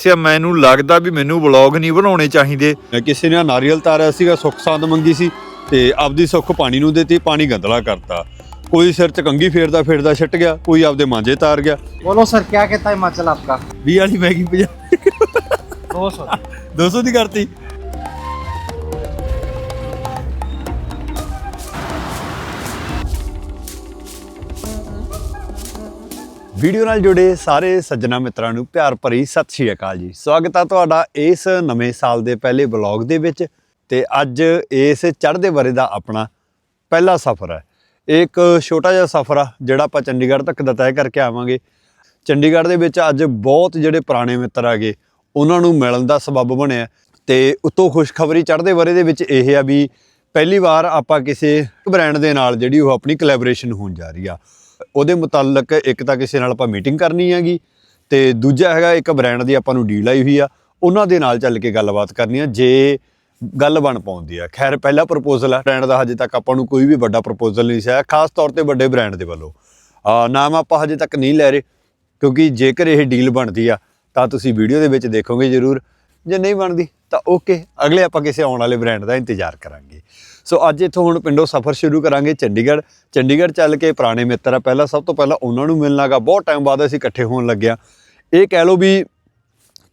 ਸਿਆ ਮੈਨੂੰ ਲੱਗਦਾ ਵੀ ਮੈਨੂੰ ਵਲੌਗ ਨਹੀਂ ਬਣਾਉਣੇ ਚਾਹੀਦੇ ਕਿਸੇ ਨੇ ਨਾਰੀਅਲ ਤਾਰਿਆ ਸੀਗਾ ਸੁੱਖ ਸਾਂਦ ਮੰਗੀ ਸੀ ਤੇ ਆਪਦੀ ਸੁੱਖ ਪਾਣੀ ਨੂੰ ਦੇਤੀ ਪਾਣੀ ਗੰਦਲਾ ਕਰਤਾ ਕੋਈ ਸਿਰ ਚ ਕੰਗੀ ਫੇਰਦਾ ਫੇਰਦਾ ਛਿੱਟ ਗਿਆ ਕੋਈ ਆਪਦੇ ਮਾਂਜੇ ਤਾਰ ਗਿਆ बोलो सर क्या कहता है हिमाचल आपका 20 ਵਾਲੀ ਮੈਗੀ 50 दो सौ 200 ਦੀ ਕਰਤੀ ਵੀਡੀਓ ਨਾਲ ਜੁੜੇ ਸਾਰੇ ਸੱਜਣਾ ਮਿੱਤਰਾਂ ਨੂੰ ਪਿਆਰ ਭਰੀ ਸਤਿ ਸ਼੍ਰੀ ਅਕਾਲ ਜੀ। ਸਵਾਗਤ ਆ ਤੁਹਾਡਾ ਇਸ ਨਵੇਂ ਸਾਲ ਦੇ ਪਹਿਲੇ ਵਲੌਗ ਦੇ ਵਿੱਚ ਤੇ ਅੱਜ ਇਸ ਚੜ੍ਹਦੇ ਬਰੇ ਦਾ ਆਪਣਾ ਪਹਿਲਾ ਸਫ਼ਰ ਹੈ। ਇਹ ਇੱਕ ਛੋਟਾ ਜਿਹਾ ਸਫ਼ਰ ਆ, ਜਿਹੜਾ ਆਪਾਂ ਚੰਡੀਗੜ੍ਹ ਤੱਕ ਦਾ ਤੈਅ ਕਰਕੇ ਆਵਾਂਗੇ। ਚੰਡੀਗੜ੍ਹ ਦੇ ਵਿੱਚ ਅੱਜ ਬਹੁਤ ਜਿਹੜੇ ਪੁਰਾਣੇ ਮਿੱਤਰ ਆਗੇ ਉਹਨਾਂ ਨੂੰ ਮਿਲਣ ਦਾ ਸਬਬ ਬਣਿਆ। ਤੇ ਉਤੋਂ ਖੁਸ਼ਖਬਰੀ ਚੜ੍ਹਦੇ ਬਰੇ ਦੇ ਵਿੱਚ ਇਹ ਆ ਵੀ ਪਹਿਲੀ ਵਾਰ ਆਪਾਂ ਕਿਸੇ ਬ੍ਰਾਂਡ ਦੇ ਨਾਲ ਜਿਹੜੀ ਉਹ ਆਪਣੀ ਕੋਲੈਬੋਰੇਸ਼ਨ ਹੋਣ ਜਾ ਰਹੀ ਆ। ਉਹਦੇ ਮੁਤਲਕ ਇੱਕ ਤਾਂ ਕਿਸੇ ਨਾਲ ਆਪਾਂ ਮੀਟਿੰਗ ਕਰਨੀ ਹੈਗੀ ਤੇ ਦੂਜਾ ਹੈਗਾ ਇੱਕ ਬ੍ਰਾਂਡ ਦੀ ਆਪਾਂ ਨੂੰ ਡੀਲ ਆਈ ਹੋਈ ਆ, ਉਹਨਾਂ ਦੇ ਨਾਲ ਚੱਲ ਕੇ ਗੱਲਬਾਤ ਕਰਨੀ ਆ, ਜੇ ਗੱਲ ਬਣ ਪਾਉਂਦੀ ਆ। ਖੈਰ, ਪਹਿਲਾ ਪ੍ਰਪੋਜ਼ਲ ਆ ਬ੍ਰਾਂਡ ਦਾ ਹਜੇ ਤੱਕ ਆਪਾਂ ਨੂੰ ਕੋਈ ਵੀ ਵੱਡਾ ਪ੍ਰਪੋਜ਼ਲ ਨਹੀਂ ਸੀ ਖਾਸ ਤੌਰ ਤੇ ਵੱਡੇ ਬ੍ਰਾਂਡ ਦੇ ਵੱਲੋਂ। ਨਾਮ ਆਪਾਂ ਹਜੇ ਤੱਕ ਨਹੀਂ ਲੈ ਰਹੇ, ਕਿਉਂਕਿ ਜੇਕਰ ਇਹ ਡੀਲ ਬਣਦੀ ਆ, ਤਾਂ ਤੁਸੀਂ ਵੀਡੀਓ ਦੇ ਵਿੱਚ ਦੇਖੋਗੇ ਜ਼ਰੂਰ, ਜੇ ਨਹੀਂ ਬਣਦੀ, ਤਾਂ ਓਕੇ ਅਗਲੇ ਆਪਾਂ ਕਿਸੇ ਆਉਣ ਵਾਲੇ ਬ੍ਰਾਂਡ ਦਾ ਇੰਤਜ਼ਾਰ ਕਰਾਂਗੇ। ਸੋ ਅੱਜ ਇੱਥੋਂ ਹੁਣ ਪਿੰਡੋਂ ਸਫ਼ਰ ਸ਼ੁਰੂ ਕਰਾਂਗੇ ਚੰਡੀਗੜ੍ਹ। ਚੰਡੀਗੜ੍ਹ ਚੱਲ ਕੇ ਪੁਰਾਣੇ ਮਿੱਤਰ ਆ। ਪਹਿਲਾਂ ਸਭ ਤੋਂ ਪਹਿਲਾਂ ਉਹਨਾਂ ਨੂੰ ਮਿਲਣਾਗਾ ਬਹੁਤ ਟਾਈਮ ਬਾਅਦ ਅਸੀਂ ਇਕੱਠੇ ਹੋਣ ਲੱਗਿਆ। ਇਹ ਕਹਿ ਲਓ ਵੀ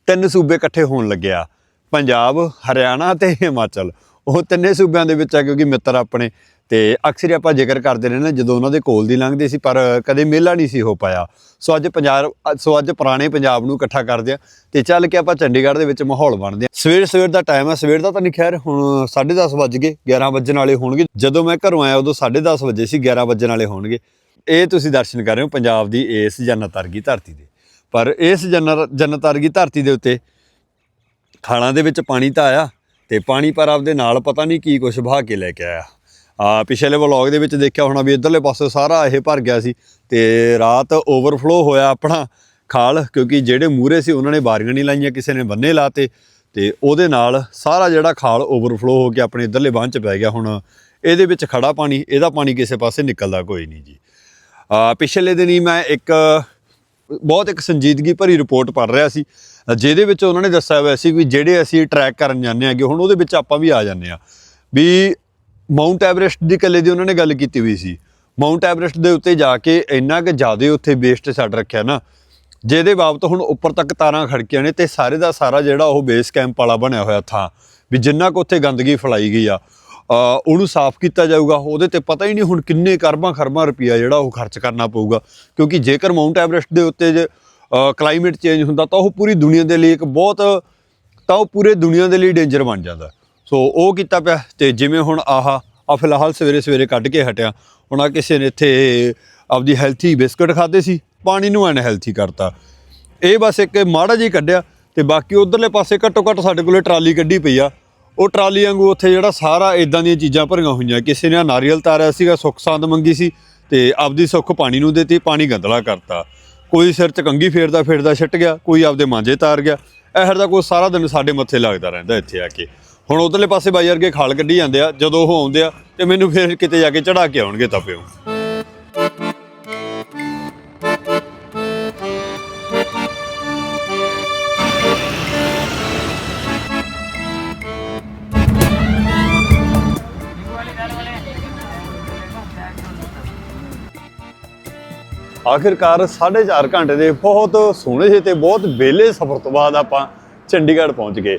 ਤਿੰਨ ਸੂਬੇ ਇਕੱਠੇ ਹੋਣ ਲੱਗਿਆ। ਪੰਜਾਬ, ਹਰਿਆਣਾ ਤੇ ਹਿਮਾਚਲ। ਉਹ ਤਿੰਨੇ ਸੂਬਿਆਂ ਦੇ ਵਿੱਚ ਆ ਕਿਉਂਕਿ ਮਿੱਤਰ ਆਪਣੇ। ਤੇ ਅਕਸਰ ਹੀ ਆਪਾਂ ਜ਼ਿਕਰ ਕਰਦੇ ਰਹਿੰਦੇ ਜਦੋਂ ਉਹਨਾਂ ਦੇ ਕੋਲ ਦੀ ਲੰਘਦੇ ਸੀ, ਪਰ ਕਦੇ ਮੇਲਾ ਨਹੀਂ ਸੀ ਹੋ ਪਾਇਆ। ਸੋ ਅੱਜ ਪੰਜਾਬ, ਸੋ ਅੱਜ ਪੁਰਾਣੇ ਪੰਜਾਬ ਨੂੰ ਇਕੱਠਾ ਕਰਦੇ ਆ ਤੇ ਚੱਲ ਕੇ ਆਪਾਂ ਚੰਡੀਗੜ੍ਹ ਦੇ ਵਿੱਚ ਮਾਹੌਲ ਬਣਦੇ ਆ ਸਵੇਰ ਸਵੇਰ ਦਾ ਟਾਈਮ ਆ, ਸਵੇਰ ਦਾ ਤਾਂ ਨਹੀਂ ਖੈਰ, ਹੁਣ 10:30 ਵੱਜ ਗਏ 11 ਵੱਜਣ ਵਾਲੇ ਹੋਣਗੇ। ਜਦੋਂ ਮੈਂ ਘਰੋਂ ਆਇਆ ਉਦੋਂ 10:30 ਵਜੇ ਸੀ 11 ਵੱਜਣ ਵਾਲੇ ਹੋਣਗੇ। ਇਹ ਤੁਸੀਂ ਦਰਸ਼ਨ ਕਰ ਰਹੇ ਹੋ ਪੰਜਾਬ ਦੀ ਇਸ ਜੰਨਤ ਵਰਗੀ ਧਰਤੀ ਦੇ। ਪਰ ਇਸ ਜੰਨਤ ਜੰਨਤ ਧਰਤੀ ਦੇ ਉੱਤੇ ਖਾਲਾਂ ਦੇ ਵਿੱਚ ਪਾਣੀ ਤਾਂ ਆਇਆ ਤੇ ਪਾਣੀ ਪਰ ਆਪਦੇ ਨਾਲ ਪਤਾ ਨਹੀਂ ਕੀ ਕੁਛ ਵਹਾ ਕੇ ਲੈ ਕੇ ਆਇਆ। ਆ, ਪਿਛਲੇ ਵਲੌਗ ਦੇ ਵਿੱਚ ਦੇਖਿਆ ਹੋਣਾ ਵੀ ਇਧਰਲੇ ਪਾਸੇ ਸਾਰਾ ਇਹ ਭਰ ਗਿਆ ਸੀ ਤੇ ਰਾਤ ਓਵਰਫਲੋ ਹੋਇਆ ਆਪਣਾ ਖਾਲ, ਕਿਉਂਕਿ ਜਿਹੜੇ ਮੂਰੇ ਸੀ ਉਹਨਾਂ ਨੇ ਬਾਰੀਆਂ ਨਹੀਂ ਲਾਈਆਂ, ਕਿਸੇ ਨੇ ਬੰਨੇ ਲਾਤੇ ਤੇ ਉਹਦੇ ਨਾਲ ਸਾਰਾ ਜਿਹੜਾ ਖਾਲ ਓਵਰਫਲੋ ਹੋ ਕੇ ਆਪਣੇ ਇਧਰਲੇ ਬਾਂਹ 'ਚ ਪੈ ਗਿਆ ਹੁਣ। ਇਹਦੇ ਵਿੱਚ ਖੜਾ ਪਾਣੀ, ਇਹਦਾ ਪਾਣੀ ਕਿਸੇ ਪਾਸੇ ਨਿਕਲਦਾ ਕੋਈ ਨਹੀਂ ਜੀ। ਆ, ਪਿਛਲੇ ਦਿਨੀ ਮੈਂ ਇੱਕ, ਬਹੁਤ ਇੱਕ ਸੰਜੀਦਗੀ ਭਰੀ ਰਿਪੋਰਟ ਪੜ੍ਹ ਰਿਹਾ ਸੀ, ਜਿਹਦੇ ਵਿੱਚ ਉਹਨਾਂ ਨੇ ਦੱਸਿਆ ਹੋਇਆ ਸੀ ਵੀ ਜਿਹੜੇ ਅਸੀਂ ਟਰੈਕ ਕਰਨ ਜਾਂਦੇ ਆਗੇ ਹੁਣ ਉਹਦੇ ਵਿੱਚ ਆਪਾਂ ਵੀ ਆ ਜਾਂਦੇ ਆ ਵੀ ਮਾਊਂਟ ਐਵਰੈਸਟ ਦੀ ਕੱਲੇ ਦੀ ਉਹਨਾਂ ਨੇ ਗੱਲ ਕੀਤੀ ਹੋਈ ਸੀ। ਮਾਊਂਟ ਐਵਰੈਸਟ ਦੇ ਉੱਤੇ ਜਾ ਕੇ ਇੰਨਾ ਕਿ ਜ਼ਿਆਦਾ ਉੱਥੇ ਵੇਸਟ ਛੱਡ ਰੱਖਿਆ ਨਾ, ਜਿਹਦੇ ਬਾਬਤ ਹੁਣ ਉੱਪਰ ਤੱਕ ਤਾਰਾਂ ਖੜਕੀਆਂ ਨੇ ਤੇ ਸਾਰੇ ਦਾ ਸਾਰਾ ਜਿਹੜਾ ਉਹ ਬੇਸ ਕੈਂਪ ਵਾਲਾ ਬਣਿਆ ਹੋਇਆ ਥਾਂ, ਵੀ ਜਿੰਨਾ ਕੁ ਉੱਥੇ ਗੰਦਗੀ ਫਲਾਈ ਗਈ ਆ ਉਹਨੂੰ ਸਾਫ਼ ਕੀਤਾ ਜਾਊਗਾ, ਉਹਦੇ ਤੇ ਪਤਾ ਹੀ ਨਹੀਂ ਹੁਣ ਕਿੰਨੇ ਕਰਬਾਂ ਖਰਬਾਂ ਰੁਪਈਆ ਜਿਹੜਾ ਉਹ ਖਰਚ ਕਰਨਾ ਪਊਗਾ, ਕਿਉਂਕਿ ਜੇਕਰ ਮਾਊਂਟ ਐਵਰੈਸਟ ਦੇ ਉੱਤੇ ਜੇ ਕਲਾਈਮੇਟ ਚੇਂਜ ਹੁੰਦਾ ਤਾਂ ਉਹ ਪੂਰੀ ਦੁਨੀਆ ਦੇ ਲਈ ਇੱਕ ਬਹੁਤ, ਤਾਂ ਉਹ ਪੂਰੇ ਦੁਨੀਆ ਦੇ ਲਈ ਡੇਂਜਰ ਬਣ ਜਾਂਦਾ। ਸੋ ਉਹ ਕੀਤਾ ਪਿਆ ਤੇ ਜਿਵੇਂ ਹੁਣ ਆਹ ਆ ਫਿਲਹਾਲ ਸਵੇਰੇ ਸਵੇਰੇ ਕੱਢ ਕੇ ਹਟਿਆ। ਹੁਣ ਆ ਕਿਸੇ ਨੇ ਇੱਥੇ ਆਪਦੀ ਹੈਲਥੀ ਬਿਸਕਟ ਖਾਦੇ ਸੀ, ਪਾਣੀ ਨੂੰ ਅਨਹੈਲਥੀ ਕਰਤਾ। ਇਹ ਬਸ ਇੱਕ ਮਾੜਾ ਜਿਹਾ ਕੱਢਿਆ ਤੇ ਬਾਕੀ ਉਧਰਲੇ ਪਾਸੇ ਘੱਟੋ ਘੱਟ ਸਾਡੇ ਕੋਲੇ ਟਰਾਲੀ ਕੱਢੀ ਪਈ ਆ। ਉਹ ਟਰਾਲੀ ਵਾਂਗੂ ਉੱਥੇ ਜਿਹੜਾ ਸਾਰਾ ਇਦਾਂ ਦੀਆਂ ਚੀਜ਼ਾਂ ਭਰੀਆਂ ਹੋਈਆਂ। ਕਿਸੇ ਨੇ ਨਾਰੀਅਲ ਤਾਰਿਆ ਸੀਗਾ, ਸੁੱਖ ਸੰਦ ਮੰਗੀ ਸੀ ਤੇ ਆਪਦੀ ਸੁੱਖ ਪਾਣੀ ਨੂੰ ਦੇਤੀ, ਪਾਣੀ ਗੰਦਲਾ ਕਰਤਾ। ਕੋਈ ਸਿਰ ਚ ਕੰਗੀ ਫੇਰਦਾ ਫੇਰਦਾ ਛਿੱਟ ਗਿਆ, ਕੋਈ ਆਪਦੇ ਮਾਂਜੇ ਤਾਰ ਗਿਆ। ਇਹੋ ਦਾ ਕੋਈ ਸਾਰਾ ਦਿਨ ਸਾਡੇ ਮੱਥੇ ਲੱਗਦਾ ਰਹਿੰਦਾ ਇੱਥੇ ਆ ਕੇ। ਹੁਣ ਉਧਰਲੇ ਪਾਸੇ ਬਾਈ ਵਰਗੇ ਖਾਲ ਕੱਢੀ ਜਾਂਦੇ ਆ, ਜਦੋਂ ਉਹ ਆਉਂਦੇ ਆ, ਤੇ ਮੈਨੂੰ ਫੇਰ ਕਿਤੇ ਜਾ ਕੇ ਚੜਾ ਕੇ ਆਉਣਗੇ ਤਪਿਓ ਆਖਿਰਕਾਰ 4.5 ਘੰਟੇ ਦੇ ਬਹੁਤ ਸੋਹਣੇ ਜਿਹੇ ਤੇ ਬਹੁਤ ਵਿਹਲੇ ਸਫ਼ਰ ਤੋਂ ਬਾਅਦ ਆਪਾਂ ਚੰਡੀਗੜ੍ਹ ਪਹੁੰਚ ਗਏ।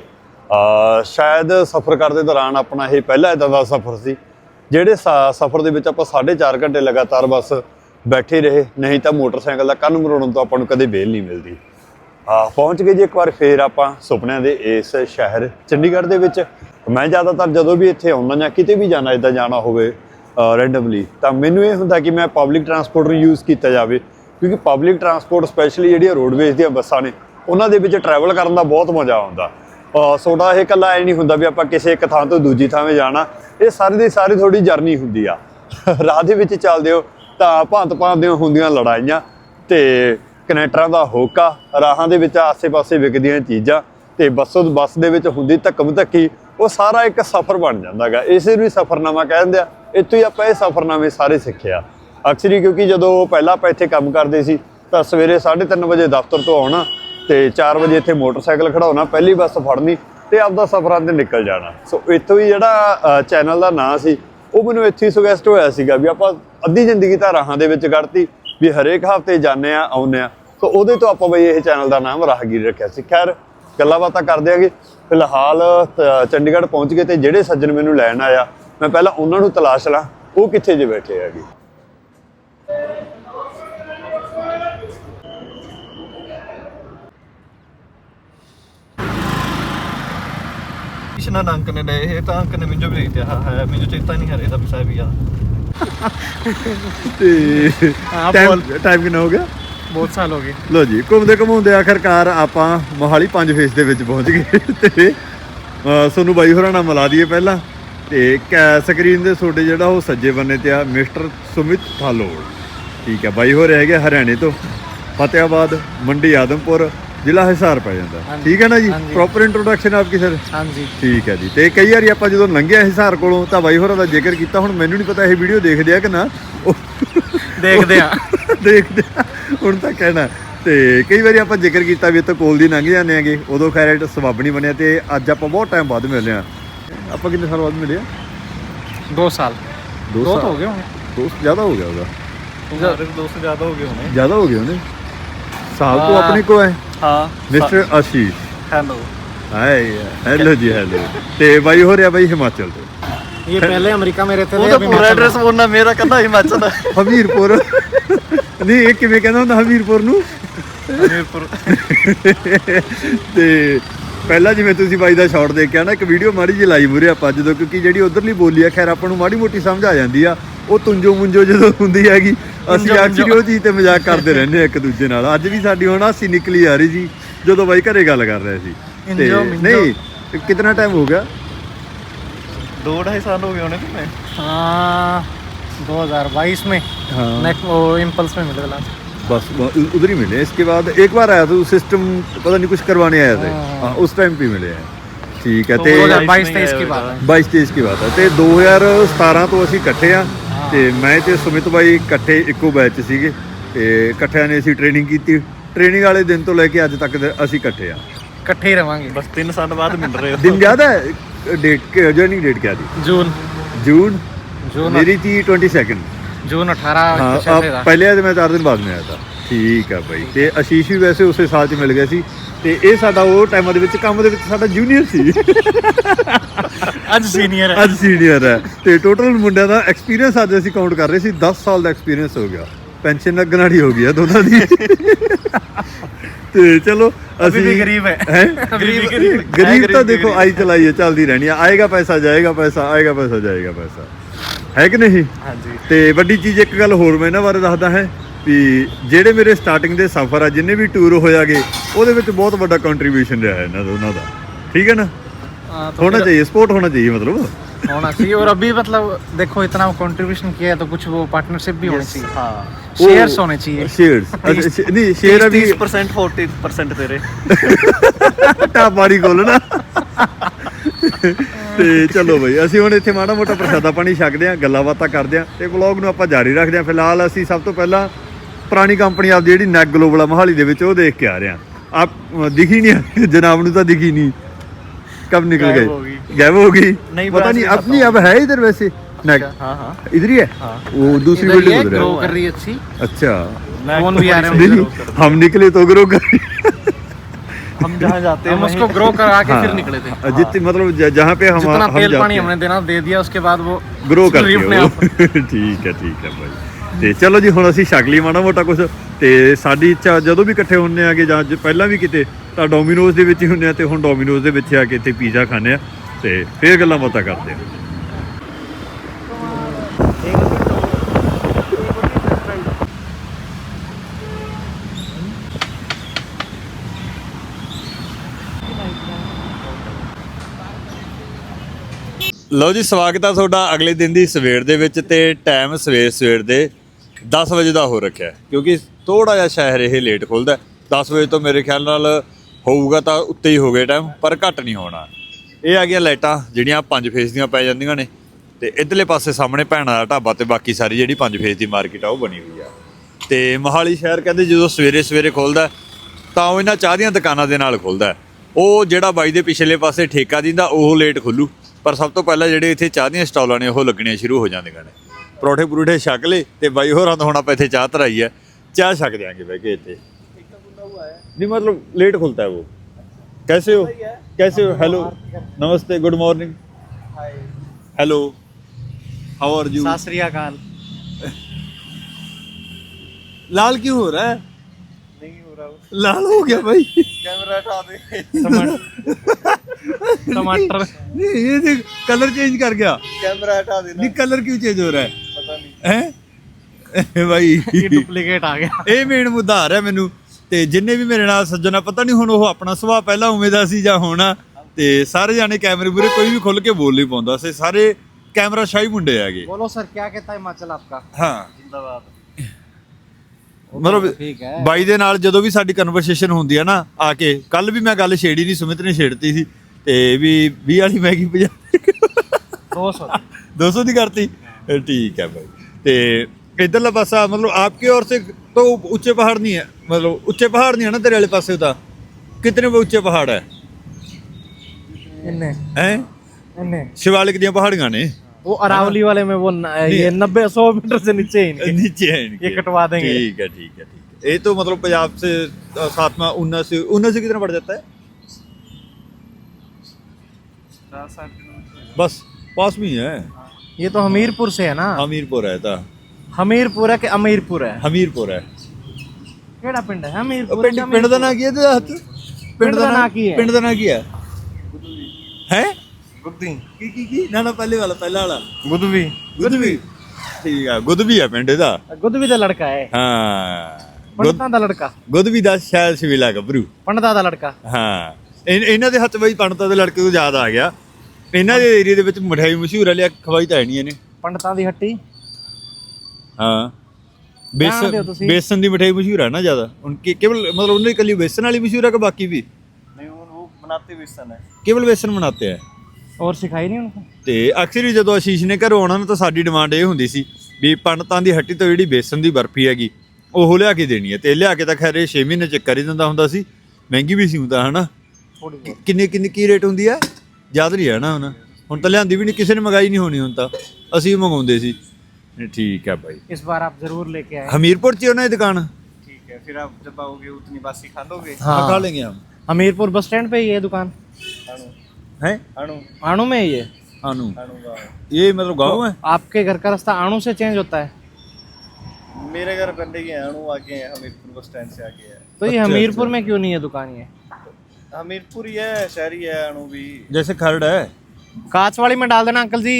ਸ਼ਾਇਦ ਸਫ਼ਰ ਕਰਦੇ ਦੌਰਾਨ ਆਪਣਾ ਇਹ ਪਹਿਲਾ ਇਦਾਂ ਦਾ ਸਫ਼ਰ ਸੀ, ਜਿਹੜੇ ਸ- ਸਫ਼ਰ ਦੇ ਵਿੱਚ ਆਪਾਂ 4.5 ਘੰਟੇ ਲਗਾਤਾਰ ਬਸ ਬੈਠੇ ਰਹੇ, ਨਹੀਂ ਤਾਂ ਮੋਟਰਸਾਈਕਲ ਦਾ ਕੰਨ ਮਰੋੜਨ ਤੋਂ ਆਪਾਂ ਨੂੰ ਕਦੇ ਵੇਲ ਨਹੀਂ ਮਿਲਦੀ। ਆ, ਪਹੁੰਚ ਗਏ ਜੀ ਇੱਕ ਵਾਰ ਫੇਰ ਆਪਾਂ ਸੁਪਨਿਆਂ ਦੇ ਇਸ ਸ਼ਹਿਰ ਚੰਡੀਗੜ੍ਹ ਦੇ ਵਿੱਚ। ਮੈਂ ਜ਼ਿਆਦਾਤਰ ਜਦੋਂ ਵੀ ਇੱਥੇ ਆਉਂਦਾ ਜਾਂ ਕਿਤੇ ਵੀ ਜਾਣਾ ਇਦਾਂ ਜਾਣਾ ਹੋਵੇ ਰੈਂਡਮਲੀ ਤਾਂ ਮੈਨੂੰ ਇਹ ਹੁੰਦਾ ਕਿ ਮੈਂ ਪਬਲਿਕ ਟਰਾਂਸਪੋਰਟ ਨੂੰ ਯੂਜ਼ ਕੀਤਾ ਜਾਵੇ, ਕਿਉਂਕਿ ਪਬਲਿਕ ਟਰਾਂਸਪੋਰਟ ਸਪੈਸ਼ਲੀ ਜਿਹੜੀਆਂ ਰੋਡਵੇਜ਼ ਦੀਆਂ ਬੱਸਾਂ ਨੇ, ਉਹਨਾਂ ਦੇ ਵਿੱਚ ਟਰੈਵਲ ਕਰਨ ਦਾ ਬਹੁਤ ਮਜ਼ਾ ਆਉਂਦਾ। ਸੋਡਾ ਇਹ ਇਕੱਲਾ ਐ ਨਹੀਂ ਹੁੰਦਾ ਵੀ ਆਪਾਂ ਕਿਸੇ ਇੱਕ ਥਾਂ ਤੋਂ ਦੂਜੀ ਥਾਂ 'ਤੇ ਜਾਣਾ। ਇਹ ਸਾਰੇ ਦੀ ਸਾਰੀ ਥੋੜੀ ਜਰਨੀ ਹੁੰਦੀ ਆ। ਰਾਹ ਦੇ ਵਿੱਚ ਚੱਲਦੇ ਹੋ ਤਾਂ ਭਾਂਤ ਭਾਂਤ ਦੀਆਂ ਹੁੰਦੀਆਂ ਲੜਾਈਆਂ ਤੇ ਕਨੈਕਟਰਾਂ ਦਾ ਹੋਕਾ, ਰਾਹਾਂ ਦੇ ਵਿੱਚ ਆਸੇ-ਪਾਸੇ ਵਿਕਦੀਆਂ ਚੀਜ਼ਾਂ ਤੇ ਬੱਸੋਂ ਬੱਸ ਦੇ ਵਿੱਚ ਹੁੰਦੀ ਧੱਕਮ ਧੱਕੀ ਉਹ ਸਾਰਾ ਇੱਕ ਸਫ਼ਰ ਬਣ ਜਾਂਦਾਗਾ। ਇਸੇ ਨੂੰ ਹੀ ਸਫ਼ਰਨਾਮਾ ਕਹਿੰਦੇ ਆ। ਇੱਥੋਂ ਹੀ ਆਪਾਂ ਇਹ ਸਫ਼ਰਨਾਮੇ ਸਾਰੇ ਸਿੱਖਿਆ ਅਕਸਰ ਹੀ ਕਿਉਂਕਿ ਜਦੋਂ ਪਹਿਲਾਂ ਆਪਾਂ ਇੱਥੇ ਕੰਮ ਕਰਦੇ ਸੀ ਤਾਂ ਸਵੇਰੇ 3:30 ਵਜੇ ਦਫ਼ਤਰ ਤੋਂ ਆਉਣਾ ਤੇ 4 ਵਜੇ ਇੱਥੇ ਮੋਟਰਸਾਈਕਲ ਖੜਾਉਣਾ ਪਹਿਲੀ ਬੱਸ ਫੜਨੀ ਤੇ ਆਪਦਾ ਸਫ਼ਰਾਂ ਤੇ ਨਿਕਲ ਜਾਣਾ। ਸੋ ਇੱਥੋਂ ਹੀ ਜਿਹੜਾ ਚੈਨਲ ਦਾ ਨਾਂ ਸੀ ਉਹ ਮੈਨੂੰ ਇੱਥੇ ਹੀ ਸੁਗੈਸਟ ਹੋਇਆ ਸੀਗਾ ਵੀ ਆਪਾਂ ਅੱਧੀ ਜ਼ਿੰਦਗੀ ਤਾਂ ਰਾਹਾਂ ਦੇ ਵਿੱਚ ਕੱਢਤੀ ਵੀ ਹਰੇਕ ਹਫ਼ਤੇ ਜਾਂਦੇ ਆ ਆਉਂਦੇ ਆ ਸੋ ਉਹਦੇ ਤੋਂ ਆਪਾਂ ਬਈ ਇਹ ਚੈਨਲ ਦਾ ਨਾਮ ਰਾਹਗੀਰ ਰੱਖਿਆ ਸੀ। ਖੈਰ ਗੱਲਾਂ ਬਾਤਾਂ ਕਰਦੇ ਦਿਆਂਗੇ ਫਿਲਹਾਲ ਅ, ਚੰਡੀਗੜ੍ਹ ਪਹੁੰਚ ਗਏ ਤੇ ਜਿਹੜੇ ਸੱਜਣ ਮੈਨੂੰ ਲੈਣ ਆਇਆ ਮੈਂ ਪਹਿਲਾਂ ਉਹਨਾਂ ਨੂੰ ਤਲਾਸ਼ ਲਾਂ ਉਹ ਕਿੱਥੇ ਜੇ ਬੈਠੇ ਹੈਗੇ। Krishna na ang kanila eh. Ito ang kanila medyo bilik ya. Medyo cerita ni hari tapi saya biar. ਤੇ ਟਾਈਮ ਕਿੰਨਾ ਹੋ ਗਿਆ ਬਹੁਤ ਸਾਲ ਹੋ ਗਏ ਲੋ ਜੀ ਘੁੰਮਦੇ ਘੁੰਮਾਉਂਦੇ ਆਖਰਕਾਰ ਆਪਾਂ ਮੋਹਾਲੀ ਪੰਜ ਫੇਸ ਦੇ ਵਿੱਚ ਪਹੁੰਚ ਗਏ ਤੇ ਅ, ਬਾਈ ਹੋਰਾਂ ਨਾਲ ਮਿਲਾ ਦਈਏ ਪਹਿਲਾਂ ਤੇ ਸਕਰੀਨ ਦੇ ਤੁਹਾਡੇ ਜਿਹੜਾ ਉਹ ਸੱਜੇ ਬੰਨੇ ਤੇ ਆ ਮਿਸਟਰ ਸੁਮਿਤ ਥਾਲੋੜ ਠੀਕ ਹੈ ਬਾਈ ਹੋਰ ਹੈਗੇ ਹਰਿਆਣੇ ਤੋਂ ਫਤਿਆਬਾਦ ਮੰਡੀ ਆਦਮਪੁਰ ਜ਼ਿਲ੍ਹਾ ਹਿਸਾਰ ਪੈ ਜਾਂਦਾ। ਠੀਕ ਹੈ ਨਾ ਜੀ? ਪ੍ਰੋਪਰ ਇੰਟਰੋਡਕਸ਼ਨ ਆਪਕੀ ਸਰ ਹਾਂਜੀ। ਠੀਕ ਹੈ ਜੀ। ਤੇ ਕਈ ਵਾਰੀ ਆਪਾਂ ਜਦੋਂ ਲੰਘਿਆ ਹਿਸਾਰ ਕੋਲੋਂ ਤਾਂ ਬਾਈ ਹੋਰਾਂ ਦਾ ਜ਼ਿਕਰ ਕੀਤਾ ਹੁਣ ਮੈਨੂੰ ਨਹੀਂ ਪਤਾ ਇਹ ਵੀਡੀਓ ਦੇਖਦੇ ਆ ਕਿ ਨਾ। ਦੇਖਦੇ ਆ। ਦੇਖਦੇ ਆ। ਹੁਣ ਤਾਂ ਕਹਿਣਾ। ਤੇ ਕਈ ਵਾਰੀ ਆਪਾਂ ਜ਼ਿਕਰ ਕੀਤਾ ਵੀ ਇੱਥੇ ਕੋਲ ਦੀ ਲੰਘ ਜਾਂਦੇ ਆਗੇ। ਉਦੋਂ ਖੈਰ ਸਬਬ ਨਹੀਂ ਬਣਿਆ ਤੇ ਅੱਜ ਆਪਾਂ ਬਹੁਤ ਟਾਈਮ ਬਾਅਦ ਮਿਲੇ ਆ। ਆਪਾਂ ਕਿੰਨੇ ਸਾਲ ਬਾਅਦ ਮਿਲਿਆ 2 ਸਾਲ। 2 ਸਾਲ। ਹੋ ਗਏ ਹੋਣੇ। 2 ਜ਼ਿਆਦਾ ਹੋ ਗਿਆ ਹੋਗਾ। ਜ਼ਿਆਦਾ ਹੋ ਗਏ ਹੋਣੇ। ਜ਼ਿਆਦਾ ਹੋ ਗਏ ਹੋਣੇ। ਸਾਲ ਤੋਂ ਹਾਂ। ਆਪਣੇ ਕੋ ਹੈ ਹਾਂ mister Ashish hello hi hello ji hello ਤੇ ਬਾਈ ਹੋ ਰਿਹਾ ਬਾਈ ਹਿਮਾਚਲ ਤੋਂ ये पहले अमेरिका में रहते थे ਉਹਦਾ अभी ਪੂਰਾ हिमाचल ਐਡਰੈਸ ਬੋਲਣਾ ਮੇਰਾ ਕਹਿੰਦਾ ਹਿਮਾਚਲ ਦਾ ਹਮੀਰਪੁਰ ਨਹੀਂ ਇਹ ਕਿਵੇਂ ਕਹਿੰਦਾ ਹੁੰਦਾ ਹਮੀਰਪੁਰ ਨੂੰ ਹਮੀਰਪੁਰ ਤੇ ਪਹਿਲਾਂ ਜਿਵੇਂ ਤੁਸੀਂ ਬਾਈ ਦਾ ਸ਼ਾਟ ਦੇਖ ਕੇ ਆ ਨਾ ਇੱਕ ਵੀਡੀਓ ਮਾੜੀ ਜਿਹੀ ਲਾਈ ਮੁਰੇ ਆਪਾਂ ਜਦੋਂ ਕਿਉਂਕਿ ਜਿਹੜੀ ਉਧਰਲੀ ਬੋਲੀ ਆ ਖੈਰ ਆਪਾਂ ਨੂੰ ਮਾੜੀ ਮੋਟੀ ਸਮਝ ਆ ਜਾਂਦੀ ਆ ਉਹ ਤੁੰਜੋ ਮੁੰਜੋ ਜਦੋਂ ਹੁੰਦੀ ਹੈਗੀ ਅਸੀਂ ਤੁੰਜੋ ਅਕਸਰ ਉਹ ਚੀਜ਼ ਤੇ ਮਜ਼ਾਕ ਕਰਦੇ ਰਹਿੰਦੇ ਆ ਇੱਕ ਦੂਜੇ ਨਾਲ ਅੱਜ ਵੀ ਸਾਡੀ ਹੁਣ ਹਾਸੀ ਨਿਕਲੀ ਆ ਰਹੀ ਸੀ ਜਦੋਂ ਬਾਈ ਘਰੇ ਗੱਲ ਕਰ ਰਹੇ ਸੀ ਤੇ ਇੰਜੋ ਮਿੰਜੋ। ਨਹੀਂ ਕਿੰਨਾ ਟਾਈਮ ਹੋ ਗਿਆ ਦੋ ਢਾਈ ਸਾਲ ਹੋ ਗਏ ਹੋਣੇ ਤੁਮੇ हाँ 2022 में हाँ। नेक्स्ट वो इम्पल्स में मिले लास्ट बस वहाँ- उ- उधर ही मिले इसके बाद एक बार आया तो सिस्टम पता नहीं कुछ करवाने आया थे हाँ। हाँ उस टाइम पे मिले हैं ਠੀਕ ਹੈ तो ਤੇ वो 2022 में 23 की आएगा। बात है 22 23 ਕੀ ਬਾਤ ਹੈ ਤੇ 2017 ਤੋਂ ਅਸੀਂ ਇਕੱਠੇ ਆ ਤੇ ਮੈਂ ਤੇ ਸੁਮਿਤ ਬਾਈ ਇਕੱਠੇ ਇੱਕੋ ਬੈਚ ਸੀਗੇ ਤੇ ਇਕੱਠਿਆਂ ਨੇ ਅਸੀਂ ਟ੍ਰੇਨਿੰਗ ਕੀਤੀ। ਟ੍ਰੇਨਿੰਗ ਵਾਲੇ ਦਿਨ ਤੋਂ ਲੈ ਕੇ ਅੱਜ ਤੱਕ ਅਸੀਂ ਇਕੱਠੇ ਆ। ਇਕੱਠੇ ਹੀ ਰਵਾਂਗੇ। ਬਸ 3 ਸਾਲ ਬਾਅਦ ਮਿਲ ਰਹੇ ਦਿਨ ਯਾਦ ਹੈ? ਡੇਟ ਕਿ ਜੁਆਇਨਿੰਗ ਡੇਟ ਕਿਆ ਦੀ ਜੂਨ। ਜੂਨ? ਜੂਨ ਮੇਰੀ ਸੀ 22 ਸੈਕਿੰਡ जून अठारह ਹਾਂ कुछ ऐसे ਅਬ था ਪਹਿਲੇ ਅੱਜ ਮੈਂ 4 ਦਿਨ ਬਾਅਦ ਮੈਂ ਆਇਆ ਤਾਂ ਠੀਕ ਆ ਬਾਈ ਤੇ ਆਸ਼ੀਸ਼ ਵੀ ਵੈਸੇ ਉਸੇ ਸਾਲ 'ਚ ਮਿਲ ਗਿਆ ਸੀ ਤੇ ਇਹ ਸਾਡਾ ਉਹ ਟਾਈਮਾਂ ਦੇ ਵਿੱਚ ਕੰਮ ਦੇ ਵਿੱਚ ਸਾਡਾ ਜੂਨੀਅਰ ਸੀ आज सीनियर है ਅੱਜ ਸੀਨੀਅਰ ਹੈ ਤੇ ਟੋਟਲ ਮੁੰਡਿਆਂ ਦਾ ਐਕਸਪੀਰੀਅੰਸ ਅੱਜ ਅਸੀਂ ਕਾਊਂਟ ਕਰ ਰਹੇ ਸੀ 10 ਸਾਲ ਦਾ ਐਕਸਪੀਰੀਅੰਸ ਹੋ ਗਿਆ ਪੈਨਸ਼ਨ ਲੱਗਣ ਵਾਲੀ ਹੋ ਗਈ ਆ ਦੋਨਾਂ ਦੀ ਤੇ ਚਲੋ अभी भी गरीब है ਹੈ अभी भी गरीब- गरीब है ਗਰੀਬ ਤਾਂ ਗਰੀਬ- ਦੇਖੋ ਆਈ ਚਲਾਈ ਹੈ ਚੱਲਦੀ ਰਹਿਣੀ ਆ ਆਏਗਾ ਪੈਸਾ ਜਾਏਗਾ ਪੈਸਾ ਆਏਗਾ ਪੈਸਾ ਜਾਏਗਾ ਪੈਸਾ ਹੈ ਕਿ ਨਹੀਂ ਹਾਂਜੀ ਤੇ ਵੱਡੀ ਚੀਜ਼ ਇੱਕ ਗੱਲ ਹੋਰ ਮੈਂ ਇਹਨਾਂ ਬਾਰੇ ਦੱਸਦਾ ਹੈ ਵੀ ਜਿਹੜੇ ਮੇਰੇ ਸਟਾਰਟਿੰਗ ਦੇ ਸਫ਼ਰ ਆ ਜਿੰਨੇ ਵੀ ਟੂਰ ਹੋਇਆਗੇ ਉਹਦੇ ਵਿੱਚ ਬਹੁਤ ਵੱਡਾ ਕੰਟਰੀਬਿਊਸ਼ਨ ਰਿਹਾ ਹੈ ਇਹਨਾਂ ਦਾ ਉਹਨਾਂ ਦਾ ਠੀਕ ਹੈ ਨਾ हाँ, तो ਹੋਣਾ फिर ਚਾਹੀਏ ਸਪੋਰਟ ਹੋਣਾ ਚਾਹੀਏ ਮਤਲਬ होना चाहिए और अभी मतलब देखो इतना कंट्रीब्यूशन किया है तो कुछ वो पार्टनरशिप भी होनी चाहिए ਹਾਂ शेयर्स होने चाहिए ਸ਼ੇਅਰਸ ਨਹੀਂ ਸ਼ੇਅਰ ਅਭੀ 30% 40% ਤੇਰੇ ਟਾਪਾਰੀ ਖੋਲਣਾ ਤੇ ਚਲੋ ਬਈ ਅਸੀਂ ਹੁਣ ਇੱਥੇ ਮਾੜਾ ਮੋਟਾ ਪ੍ਰਸ਼ਾਦਾ ਪਾਣੀ ਛਕਦੇ ਆਂ ਗੱਲਾਂ ਬਾਤਾਂ ਕਰਦੇ ਆਂ ਤੇ ਵਲੌਗ ਨੂੰ ਆਪਾਂ ਜਾਰੀ ਰੱਖਦੇ ਆਂ ਫਿਲਹਾਲ ਅਸੀਂ ਸਭ ਤੋਂ ਪਹਿਲਾਂ ਪੁਰਾਣੀ ਕੰਪਨੀ ਆਪਦੀ ਜਿਹੜੀ ਨੈਕ ਗਲੋਬਲ ਆ ਮੋਹਾਲੀ ਦੇ ਵਿੱਚ ਉਹ ਦੇਖ ਕੇ ਆ ਰਹੇ ਆਂ ਆਪ ਅ, ਦਿਖੀ ਨਹੀਂ ਜਨਾਬ ਨੂੰ ਤਾਂ ਦਿਖੀ ਨਹੀਂ ਕਬ ਨਿਕਲ गायब गए हो गई। गायब हो गई नहीं, पता बड़ा नहीं से अपनी खाता अब है इधर वैसे नेक ਹਾਂ ਹਾਂ इधर ही है हाँ। वो दूसरी इधर ही है बिल्डिंग उधर ग्रो है कर रही है अच्छी अच्छा फोन भी आ रहे हैं नहीं उधर। हम निकले तो ग्रो कर हम जहाँ जाते हैं हम उसको वहीं- ग्रो करा के हाँ। फिर निकले थे जितनी मतलब ज- जहाँ पे हम जितना हम तेल जाते पानी हैं। हमने देना दे दिया उसके बाद वो ਗਰੋ ਕਰਦੀ अपने ਹੈ आप ਉਹ ਠੀਕ ਹੈ ਠੀਕ ਹੈ ਭਾਈ ਤੇ ਚਲੋ ਜੀ ਹੁਣ ਅਸੀਂ ਛਕ ਲਈ ਮਾੜਾ ਮੋਟਾ ਕੁਝ ਤੇ ਸਾਡੀ ਇੱਛਾ ਜਦੋਂ ਵੀ ਇਕੱਠੇ ਹੁੰਨੇ ਆਗੇ ਜਾਂ ਜੇ ਪਹਿਲਾਂ ਵੀ ਕਿਤੇ ਤਾਂ ਡੋਮਿਨੋਜ਼ ਦੇ ਵਿੱਚ ਹੀ ਹੁੰਨੇ ਆ ਤੇ ਹੁਣ ਡੋਮਿਨੋਜ਼ ਦੇ ਵਿੱਚ ਆ ਕੇ ਇੱਥੇ ਪੀਜ਼ਾ ਖਾਂਦੇ ਆ ਤੇ ਫੇਰ ਗੱਲਾਂ ਬਾਤਾਂ ਕਰਦੇ ਆ ਲਓ ਜੀ, ਸਵਾਗਤ ਆ ਤੁਹਾਡਾ ਅਗਲੇ ਦਿਨ ਦੀ ਸਵੇਰ ਦੇ ਵਿੱਚ ਤੇ ਟਾਈਮ ਸਵੇਰ ਸਵੇਰ ਦੇ 10 ਵਜੇ ਦਾ ਹੋ ਰੱਖਿਆ ਕਿਉਂਕਿ ਥੋੜਾ ਜਿਹਾ ਸ਼ਹਿਰ ਇਹ ਲੇਟ ਖੁੱਲਦਾ 10 ਵਜੇ ਤੋਂ ਮੇਰੇ ਖਿਆਲ ਨਾਲ ਹੋਊਗਾ ਤਾਂ ਉੱਤੇ ਹੀ ਹੋ ਗਿਆ ਟਾਈਮ ਪਰ ਘੱਟ ਨਹੀਂ ਹੋਣਾ। ਇਹ ਆ ਗਈਆਂ ਲਾਈਟਾਂ, ਜਿਹੜੀਆਂ ਪੰਜ ਫੇਸ ਦੀਆਂ ਪੈ ਜਾਂਦੀਆਂ ਨੇ। ਤੇ ਇਧਰਲੇ ਪਾਸੇ ਸਾਹਮਣੇ ਭੈਣਾਂ ਦਾ ਢਾਬਾ ਤੇ ਬਾਕੀ ਸਾਰੀ ਜਿਹੜੀ ਪੰਜ ਫੇਸ ਦੀ ਮਾਰਕੀਟ ਆ, ਉਹ ਬਣੀ ਹੋਈ ਆ। ਤੇ ਮੋਹਾਲੀ ਸ਼ਹਿਰ ਕਹਿੰਦੇ ਜਦੋਂ ਸਵੇਰੇ ਸਵੇਰੇ ਖੁੱਲਦਾ ਤਾਂ ਉਹ ਇਹਨਾਂ ਚਾਹ ਦੀਆਂ ਦੁਕਾਨਾਂ ਦੇ ਨਾਲ ਖੁੱਲਦਾ ਉਹ ਜਿਹੜਾ ਬਾਈ ਦੇ ਪਿਛਲੇ ਪਾਸੇ ਠੇਕਾ ਦਿੰਦਾ, ਉਹ ਲੇਟ ਖੁੱਲੂ। ਪਰ ਸਭ ਤੋਂ ਪਹਿਲਾਂ ਜਿਹੜੇ ਇੱਥੇ ਚਾਹ ਦੀਆਂ ਸਟਾਲਾਂ ਨੇ ਉਹ ਲੱਗਣੀਆਂ ਸ਼ੁਰੂ ਹੋ ਜਾਂਦੀਆਂ ਨੇ ਪਰੌਠੇ ਪਰੂਠੇ ਛਕ ਲਏ ਤੇ ਬਾਈ ਹੋਰਾਂ ਤੋਂ ਹੁਣ ਆਪਾਂ ਇੱਥੇ ਚਾਹ ਧਰਾਈ ਹੈ ਚਾਹ ਛਕ ਦਿਆਂਗੇ ਬਹਿ ਕੇ ਇੱਥੇ नहीं मतलब लेट खुलता है वो कैसे हो कैसे हो hello namaste good morning hello how are you Sat Sri Akal लाल क्यों हो रहा है नहीं हो रहा लाल हो गया भाई ਕੈਮਰਾ ਹਟਾ ਦੇ टमाटर नहीं ये देख कलर चेंज कर गया ਕੈਮਰਾ ਹਟਾ ਦੇ नहीं कलर क्यों चेंज हो रहा है ਪਤਾ ਨਹੀਂ हैं भाई ये डुप्लीकेट आ गया ਇਹ ਮੇਨ ਮੁੱਦਾ ਆ ਰਿਹਾ ਮੈਨੂੰ ਤੇ ਜਿੰਨੇ ਵੀ ਮੇਰੇ ਨਾਲ ਸੱਜਣਾ ਪਤਾ ਨਹੀਂ ਹੁਣ ਉਹ ਆਪਣਾ ਸੁਭਾਅ ਪਹਿਲਾਂ ਉਵੇਂ ਦਾ ਸੀ ਜਾਂ ਹੋਣਾ ਤੇ ਸਾਰੇ ਜਾਣੇ ਕੈਮਰੇ ਮੂਰੇ ਕੋਈ ਵੀ ਖੁੱਲ ਕੇ ਬੋਲ ਨਹੀਂ ਪਾਉਂਦਾ ਸੇ ਸਾਰੇ ਕੈਮਰਾ ਸ਼ਾਹੀ ਮੁੰਡੇ ਹੈਗੇ बोलो सर क्या कहता है हिमाचल आपका ਹਾਂ ਜਿੰਦਾਬਾਦ ਮਤਲਬ ठीक है ਬਾਈ ਦੇ ਨਾਲ ਜਦੋਂ ਵੀ ਸਾਡੀ ਕਨਵਰਸੇਸ਼ਨ ਹੁੰਦੀ ਆ ਨਾ ਆ ਕੇ ਕੱਲ ਵੀ ਮੈਂ ਗੱਲ ਛੇੜੀ ਨਹੀਂ ਸੁਮਿਤ ਨੇ ਛੇੜਤੀ ਸੀ ਤੇ ਵੀ 20 ਵਾਲੀ ਮੈਗੀ 50 दो सौ 200 ਦੀ ਕਰਤੀ ਇਹ ਠੀਕ ਹੈ ਭਾਈ ਤੇ ਇਧਰਲਾ ਪਾਸਾ मतलब आपके ओर से तो ऊंचे पहाड़ नहीं है मतलब ऊंचे पहाड़ नहीं है ना तेरे वाले पासे होता कितने वो ऊंचे पहाड़ है इन्ने हैं इन्ने शिवालिक ਦੀਆਂ ਪਹਾੜੀਆਂ ਨੇ वो अरावली वाले में वो न, ये नब्बे सौ मीटर से नीचे है इनके नीचे है इनके ये कटवा देंगे ठीक है ठीक है ठीक है ये तो मतलब पंजाब से अ, सातवां उन्ना से उन्ना से कितना पड़ जाता है बस पास में ही है ये तो हमीरपुर से है ना हमीरपुर है था हमीरपुर है कि अमीरपुर है हमीरपुर है ਕਿਹੜਾ ਪਿੰਡ ਹੈ ਹਮੀਰਪੁਰ ਪਿੰਡ ਪਿੰਡ ਦਾ ਨਾਂ ਕੀ ਹੈ ਤੇ ਹੱਥ ਪਿੰਡ ਦਾ ਨਾਂ ਕੀ ਹੈ? ਪਿੰਡ ਦਾ ਨਾਂ ਕੀ ਹੈ ਹੈ ਗੁੱਦੀ ਕੀ ਕੀ ਕੀ ਨਾ ਨਾ ਪਹਿਲੇ ਵਾਲਾ ਪਹਿਲਾ ਵਾਲਾ ਗੁੱਦਵੀ ਗੁੱਦਵੀ ਠੀਕ ਆ ਗੁੱਦਵੀ ਹੈ ਪਿੰਡ ਇਹਦਾ ਗੁੱਦਵੀ ਦਾ ਲੜਕਾ ਹੈ ਹਾਂ ਗੁੱਦ- ਪੰਡਤਾਂ ਦਾ ਲੜਕਾ ਗੁੱਦਵੀ ਦਾ ਸ਼ਾਇਦ ਸ਼ਿਵਿਲਾ ਗੱਭਰੂ ਪੰਡਤਾਂ ਦਾ ਲੜਕਾ ਹਾਂ ਇਨ- ਇਹਨਾਂ ਦੇ ਹੱਥ ਬਈ ਪੰਡਤਾਂ ਦੇ ਲੜਕੇ ਤੋਂ ਯਾਦ ਆ ਗਿਆ ਇਹਨਾਂ ਦੇ ਏਰੀਆ ਦੇ ਵਿੱਚ ਮਠਿਆਈ ਮਸ਼ਹੂਰ ਹੈ ਲਿਆ ਖਵਾਈ ਤਾਂ ਹੈ ਨਹੀਂ ਇਹਨੇ ਪੰਡਤਾਂ ਦੀ ਹੱਟੀ ਹਾਂ ਜਾਣਦੇ ਹੋ ਬੇਸਨ ਤੁਸੀਂ? ਬੇਸਨ ਦੀ ਮਠਿਆਈ ਮਸ਼ਹੂਰ ਹੈ ਨਾ ਜ਼ਿਆਦਾ ਹੁਣ ਕਿ ਕੇਵਲ ਮਤਲਬ ਉਹਨੇ ਇਕੱਲੀ ਬੇਸਨ ਵਾਲੀ ਮਸ਼ਹੂਰ ਹੈ ਕਿ ਬਾਕੀ ਵੀ ਨਹੀਂ ਉਹ ਉਹ ਬਣਾਤੇ ਵਿਸਨ ਹੈ ਕੇਵਲ ਬੇਸਨ ਬਣਾਤੇ ਹੈ और सिखाई नहीं उनको ਤੇ ਅਕਸਰ ਹੀ ਜਦੋਂ ਆਸ਼ੀਸ਼ ਨੇ ਘਰੋਂ ਆਉਣਾ ਨਾ ਤਾਂ ਸਾਡੀ ਡਿਮਾਂਡ ਇਹ ਹੁੰਦੀ ਸੀ ਵੀ ਪੰਡਤਾਂ ਦੀ ਹੱਟੀ ਤੋਂ ਜਿਹੜੀ ਬੇਸਨ ਦੀ ਬਰਫੀ ਹੈਗੀ ਉਹ ਲਿਆ ਕੇ ਦੇਣੀ ਹੈ ਤੇ ਲਿਆ ਕੇ ਤਾਂ ਖੈਰ ਇਹ 6 ਮਹੀਨੇ ਚ ਕਰ ਹੀ ਦਿੰਦਾ ਹੁੰਦਾ ਸੀ ਮਹਿੰਗੀ ਵੀ ਸੀ ਹੁੰਦਾ ਹਨਾ थोड़ी ਕਿ- ਕਿੰਨੇ ਕਿੰਨੇ ਕੀ ਰੇਟ ਹੁੰਦੀ ਹੈ ਯਾਦ ਨਹੀਂ ਹੈ ਨਾ ਹੁਣ ਹੁਣ ਤਾਂ ਲਿਆਂਦੀ ਵੀ ਨਹੀਂ ਕਿਸੇ ਨੇ ਮੰਗਾਈ ਨਹੀਂ ਹੋਣੀ ਹੁਣ ਤਾਂ ਅਸੀਂ ਵੀ ਮੰਗਾਉਂਦੇ ਸੀ ਨਹੀਂ, ਠੀਕ ਹੈ ਭਾਈ इस बार आप जरूर लेके आए ਹਮੀਰਪੁਰ ਚ ਹੀ ਉਹਨਾਂ ਦੀ ਦੁਕਾਨ ਠੀਕ ਹੈ ਫਿਰ ਆਪ ਜਬ आओगे उतनी बासी खा लोगे हाँ खा लेंगे हम हमीरपुर बस स्टैंड पे ही है दुकान अणु हैं अणु आणू में ही है आनू अणु गाँव ये मतलब गांव है आपके घर का रास्ता आणू से चेंज होता है मेरे घर गंडे के हैं, अणु आगे हैं हमीरपुर बस स्टैंड से आगे है तो ये अच्छा, हमीरपुर में क्यों नहीं है दुकान ये हमीरपुर ही है शहरी है अणु भी जैसे खरड़ है कांच वाली में डाल देना अंकल जी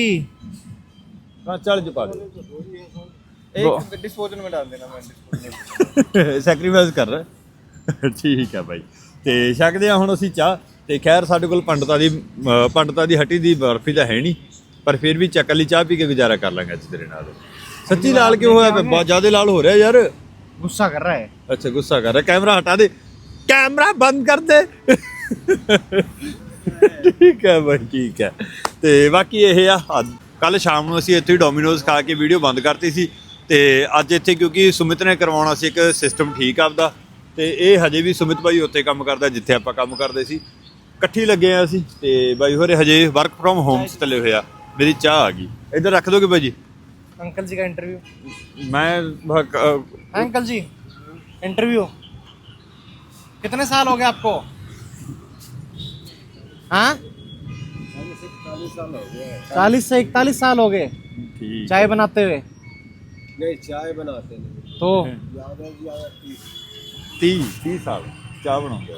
हाँ चल जो पा दो एक डिस्पोजल में डाल देना मैं डिस्पोजल में ਸੈਕਰੀਫਾਈਸ ਕਰ ਰਿਹਾ ਠੀਕ ਹੈ ਬਾਈ ਤੇ ਛਕਦੇ ਆ ਹੁਣ ਅਸੀਂ ਚਾਹ ਤੇ ਖੈਰ ਸਾਡੇ ਕੋਲ ਪੰਡਤਾਂ ਦੀ ਅਹ ਪੰਡਤਾਂ ਦੀ ਹੱਟੀ ਦੀ ਬਰਫੀ ਤਾਂ ਹੈ ਨਹੀਂ ਪਰ ਫਿਰ ਵੀ ਚੱਕ ਲਈ ਚਾਹ ਪੀ ਕੇ ਗੁਜ਼ਾਰਾ ਕਰ ਲਾਂਗੇ ਅੱਜ ਤੇਰੇ ਨਾਲ ਸੱਚੀ ਲਾਲ ਕਿਉਂ ਹੋਇਆ ਪਿਆ? ਬਹੁਤ ਜ਼ਿਆਦਾ ਲਾਲ ਹੋ ਰਿਹਾ ਯਾਰ गुस्सा कर रहा है ਅੱਛਾ ਗੁੱਸਾ ਕਰ ਰਿਹਾ ਕੈਮਰਾ ਹਟਾ ਦੇ ਕੈਮਰਾ ਬੰਦ ਕਰ ਦੇ ਠੀਕ ਹੈ ਬਾਈ ਠੀਕ ਹੈ ਤੇ ਬਾਕੀ ਇਹ ਆ ਕੱਲ ਸ਼ਾਮ ਨੂੰ ਅਸੀਂ ਇੱਥੇ ਡੋਮਿਨੋਜ਼ ਖਾ ਕੇ ਵੀਡੀਓ ਬੰਦ ਕਰਤੀ ਸੀ ਤੇ ਅੱਜ ਇੱਥੇ ਕਿਉਂਕਿ ਸੁਮਿਤ ਨੇ ਕਰਵਾਉਣਾ ਸੀ ਇੱਕ ਸਿਸਟਮ ਠੀਕ ਆਪਦਾ ਤੇ ਇਹ ਹਜੇ ਵੀ ਸੁਮਿਤ ਭਾਈ ਉੱਥੇ ਕੰਮ ਕਰਦਾ ਜਿੱਥੇ ਆਪਾਂ ਕੰਮ ਕਰਦੇ ਸੀ ਇਕੱਠੀ ਲੱਗੇ ਆ ਅਸੀਂ ਤੇ ਬਾਈ ਹੋਰੇ ਹਜੇ ਵਰਕ ਫਰੋਮ ਹੋਮ ਚੱਲੇ ਹੋਇਆ ਮੇਰੀ ਚਾਹ ਆ ਗਈ ਇੱਧਰ ਰੱਖ ਦੋਗੇ ਬਾਈ ਜੀ अंकल जी का इंटरव्यू ਮੈਂ ਬ- ਅ, अंकल जी इंटरव्यू कितने साल हो गए आपको हाँ चालीस से इकतालीस साल हो गए ਠੀਕ चाय बनाते हुए नहीं चाय बनाते नहीं तो 30 30 ਸਾਲ ਚਾਹ ਬਣਾਉਂਦੇ ਆ।